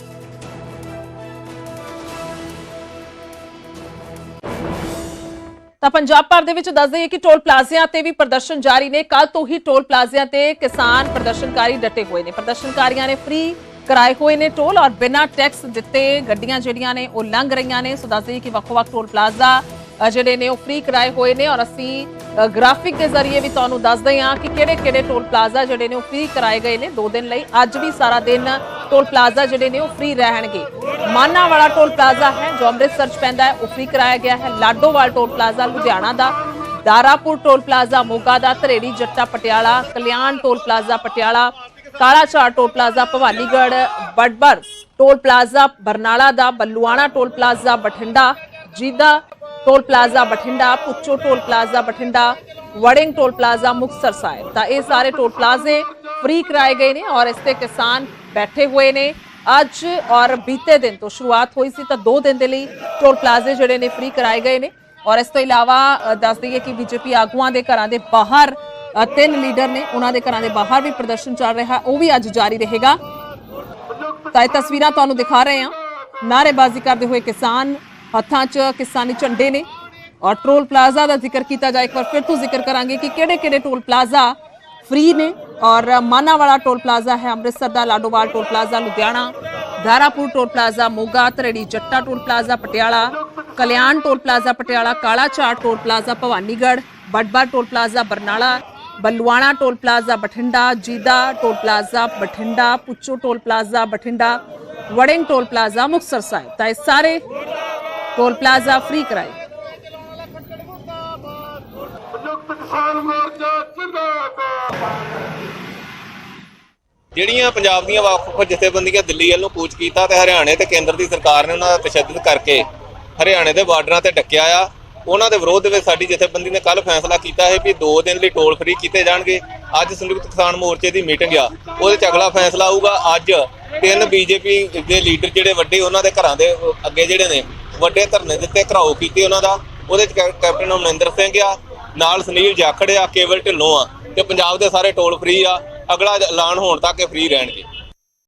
ਤਾਂ ਪੰਜਾਬ ਭਰ ਦੇ ਵਿੱਚ ਦੱਸ ਦਈਏ ਕਿ ਟੋਲ ਪਲਾਜ਼ਿਆਂ ਤੇ ਵੀ ਪ੍ਰਦਰਸ਼ਨ ਜਾਰੀ ਨੇ। ਕੱਲ ਤੋਂ ਹੀ ਟੋਲ ਪਲਾਜ਼ਿਆਂ ਤੇ ਕਿਸਾਨ ਪ੍ਰਦਰਸ਼ਨਕਾਰੀ ਡਟੇ ਹੋਏ ਨੇ। ਪ੍ਰਦਰਸ਼ਨਕਾਰੀਆਂ ਨੇ ਫ੍ਰੀ ਕਰਾਏ ਹੋਏ ਨੇ ਟੋਲ ਔਰ ਬਿਨਾਂ ਟੈਕਸ ਦਿੱਤੇ ਗੱਡੀਆਂ ਜਿਹੜੀਆਂ ਨੇ ਉਹ ਲੰਘ ਰਹੀਆਂ ਨੇ। ਸੋ ਦੱਸ ਦਈਏ ਕਿ ਵੱਖ-ਵੱਖ ਟੋਲ ਪਲਾਜ਼ਾ ਜਿਹੜੇ ਨੇ ਉਹ ਫ੍ਰੀ ਕਰਾਏ ਹੋਏ ਨੇ ਔਰ ਅਸੀਂ ਗ੍ਰਾਫਿਕ ਦੇ ਜ਼ਰੀਏ ਵੀ ਤੁਹਾਨੂੰ ਦੱਸਦੇ ਹਾਂ ਕਿ ਕਿਹੜੇ-ਕਿਹੜੇ ਟੋਲ ਪਲਾਜ਼ਾ ਜਿਹੜੇ ਨੇ ਉਹ ਫ੍ਰੀ ਕਰਾਏ ਗਏ ਨੇ। ਦੋ ਦਿਨ ਲਈ ਅੱਜ ਵੀ ਸਾਰਾ ਦਿਨ ਟੋਲ ਪਲਾਜ਼ਾ ਜਿਹੜੇ ਨੇ ਉਹ ਫ੍ਰੀ ਰਹਿਣਗੇ। ਮਾਨਾ ਵਾਲਾ ਟੋਲ ਪਲਾਜ਼ਾ ਹੈ, ਜੋ ਅੰਮ੍ਰਿਤਸਰ ਚ ਪੈਂਦਾ ਹੈ, ਉਹ ਫ੍ਰੀ ਕਰਾਇਆ ਗਿਆ ਹੈ। ਲਾਡੋਵਾਲ ਟੋਲ ਪਲਾਜ਼ਾ ਲੁਧਿਆਣਾ ਦਾ। ਦਾਰਾਪੁਰ ਟੋਲ ਪਲਾਜ਼ਾ ਮੋਗਾ ਦਾ। Dhareri Jattan Patiala. Kalyan toll plaza Patiala. Kalajhar toll plaza Bhawanigarh. Badbar toll plaza Barnala ਦਾ। Balluana toll plaza Bathinda. Jeeda toll plaza Bathinda Pucho toll plaza Bathinda Waring toll plaza Muktsar Sahib ਤਾਂ ਇਹ ਸਾਰੇ toll ਪਲਾਜ਼ੇ free ਕਰਾਏ ਗਏ ਨੇ ਔਰ ਇਸ ਤੇ ਕਿਸਾਨ ਬੈਠੇ ਹੋਏ ਨੇ ਅੱਜ ਔਰ ਬੀਤੇ ਦਿਨ ਤੋਂ ਸ਼ੁਰੂਆਤ ਹੋਈ ਸੀ ਤਾਂ 2 ਦਿਨ ਦੇ ਲਈ ਟੋਲ ਪਲਾਜ਼ੇ ਜਿਹੜੇ ਨੇ ਫ੍ਰੀ ਕਰਾਏ ਗਏ ਨੇ ਔਰ ਇਸ ਤੋਂ ਇਲਾਵਾ ਦੱਸ ਦਈਏ ਕਿ ਬੀਜੇਪੀ ਆਗੂਆਂ ਦੇ ਘਰਾਂ ਦੇ ਬਾਹਰ ਤਿੰਨ ਲੀਡਰ ਨੇ ਉਹਨਾਂ ਦੇ ਘਰਾਂ ਦੇ ਬਾਹਰ ਵੀ ਪ੍ਰਦਰਸ਼ਨ ਚੱਲ ਰਿਹਾ ਉਹ ਵੀ ਅੱਜ ਜਾਰੀ ਰਹੇਗਾ ਤਾਂ ਇਹ ਤਸਵੀਰਾਂ ਤੁਹਾਨੂੰ ਦਿਖਾ ਰਹੇ ਹਾਂ ਨਾਅਰੇਬਾਜ਼ੀ ਕਰਦੇ ਹੋਏ ਕਿਸਾਨ ਹੱਥਾਂ 'ਚ ਕਿਸਾਨੀ ਝੰਡੇ ਨੇ ਔਰ ਟੋਲ ਪਲਾਜ਼ਾ ਦਾ ਜ਼ਿਕਰ ਕੀਤਾ ਜਾਏ ਇੱਕ ਵਾਰ ਫਿਰ ਤੋਂ ਜ਼ਿਕਰ ਕਰਾਂਗੇ ਕਿ ਕਿਹੜੇ-ਕਿਹੜੇ ਟੋਲ ਪਲਾਜ਼ਾ ਫ੍ਰੀ ਨੇ ਔਰ ਮਾਨਾ ਵਾਲਾ ਟੋਲ ਪਲਾਜ਼ਾ ਹੈ ਅੰਮ੍ਰਿਤਸਰ ਦਾ Ladowal toll plaza Ludhiana Darapur toll plaza Moga Dhareri Jattan toll plaza Patiala Kalyan toll plaza Patiala Kalajhar toll plaza Bhawanigarh Badbar toll plaza Barnala Balluana toll plaza Bathinda Jeeda toll plaza Bathinda Pucho toll plaza Bathinda Waring toll plaza Muktsar Sahib ਤਾਂ ਇਹ ਸਾਰੇ toll plaza free ਕਰਾਏ
ਜਿਹੜੀਆਂ ਪੰਜਾਬ ਦੀਆਂ ਵੱਖ-ਵੱਖ ਜਥੇਬੰਦੀਆਂ ਦਿੱਲੀ ਵੱਲ ਕੂਚ ਕੀਤਾ ਤੇ ਹਰਿਆਣੇ ਤੇ ਕੇਂਦਰ ਦੀ ਸਰਕਾਰ ਨੇ ਉਹਨਾਂ ਦਾ ਤਸ਼ੱਦਦ ਕਰਕੇ ਹਰਿਆਣੇ ਦੇ ਬਾਰਡਰਾਂ ਤੇ ਡੱਕਿਆ ਆ ਉਹਨਾਂ ਦੇ ਵਿਰੋਧ ਦੇ ਵਿੱਚ ਸਾਡੀ ਜਥੇਬੰਦੀ ਨੇ ਕੱਲ ਫੈਸਲਾ ਕੀਤਾ ਹੈ ਵੀ 2 ਦਿਨ ਲਈ ਟੋਲ ਫ੍ਰੀ ਕੀਤੇ ਜਾਣਗੇ। ਅੱਜ ਸੰਯੁਕਤ ਕਿਸਾਨ ਮੋਰਚੇ ਦੀ ਮੀਟਿੰਗ ਆ ਉਹਦੇ ਚ ਅਗਲਾ ਫੈਸਲਾ ਆਊਗਾ। ਅੱਜ ਤਿੰਨ ਬੀਜੇਪੀ ਦੇ ਲੀਡਰ ਜਿਹੜੇ ਵੱਡੇ ਉਹਨਾਂ ਦੇ ਘਰਾਂ ਦੇ ਅੱਗੇ ਜਿਹੜੇ ਨੇ ਵੱਡੇ ਧਰਨੇ ਦਿੱਤੇ, ਘਰਾਓ ਕੀਤੇ ਉਹਨਾਂ ਦਾ। ਉਹਦੇ ਚ ਕੈ- ਕੈਪਟਨ ਅਮਰਿੰਦਰ ਸਿੰਘ ਆ, ਨਾਲ ਸੁਨੀਲ ਜਾਖੜ ਆ, ਕੇਵਲ ਢਿੱਲੋਂ ਆ। ਤੇ ਪੰਜਾਬ ਦੇ ਸਾਰੇ ਟੋਲ ਫ੍ਰੀ ਆ। ਅਗਲਾ ਐਲਾਨ ਹੋਣ ਤੱਕ ਇਹ ਫ੍ਰੀ ਰਹਿਣਗੇ।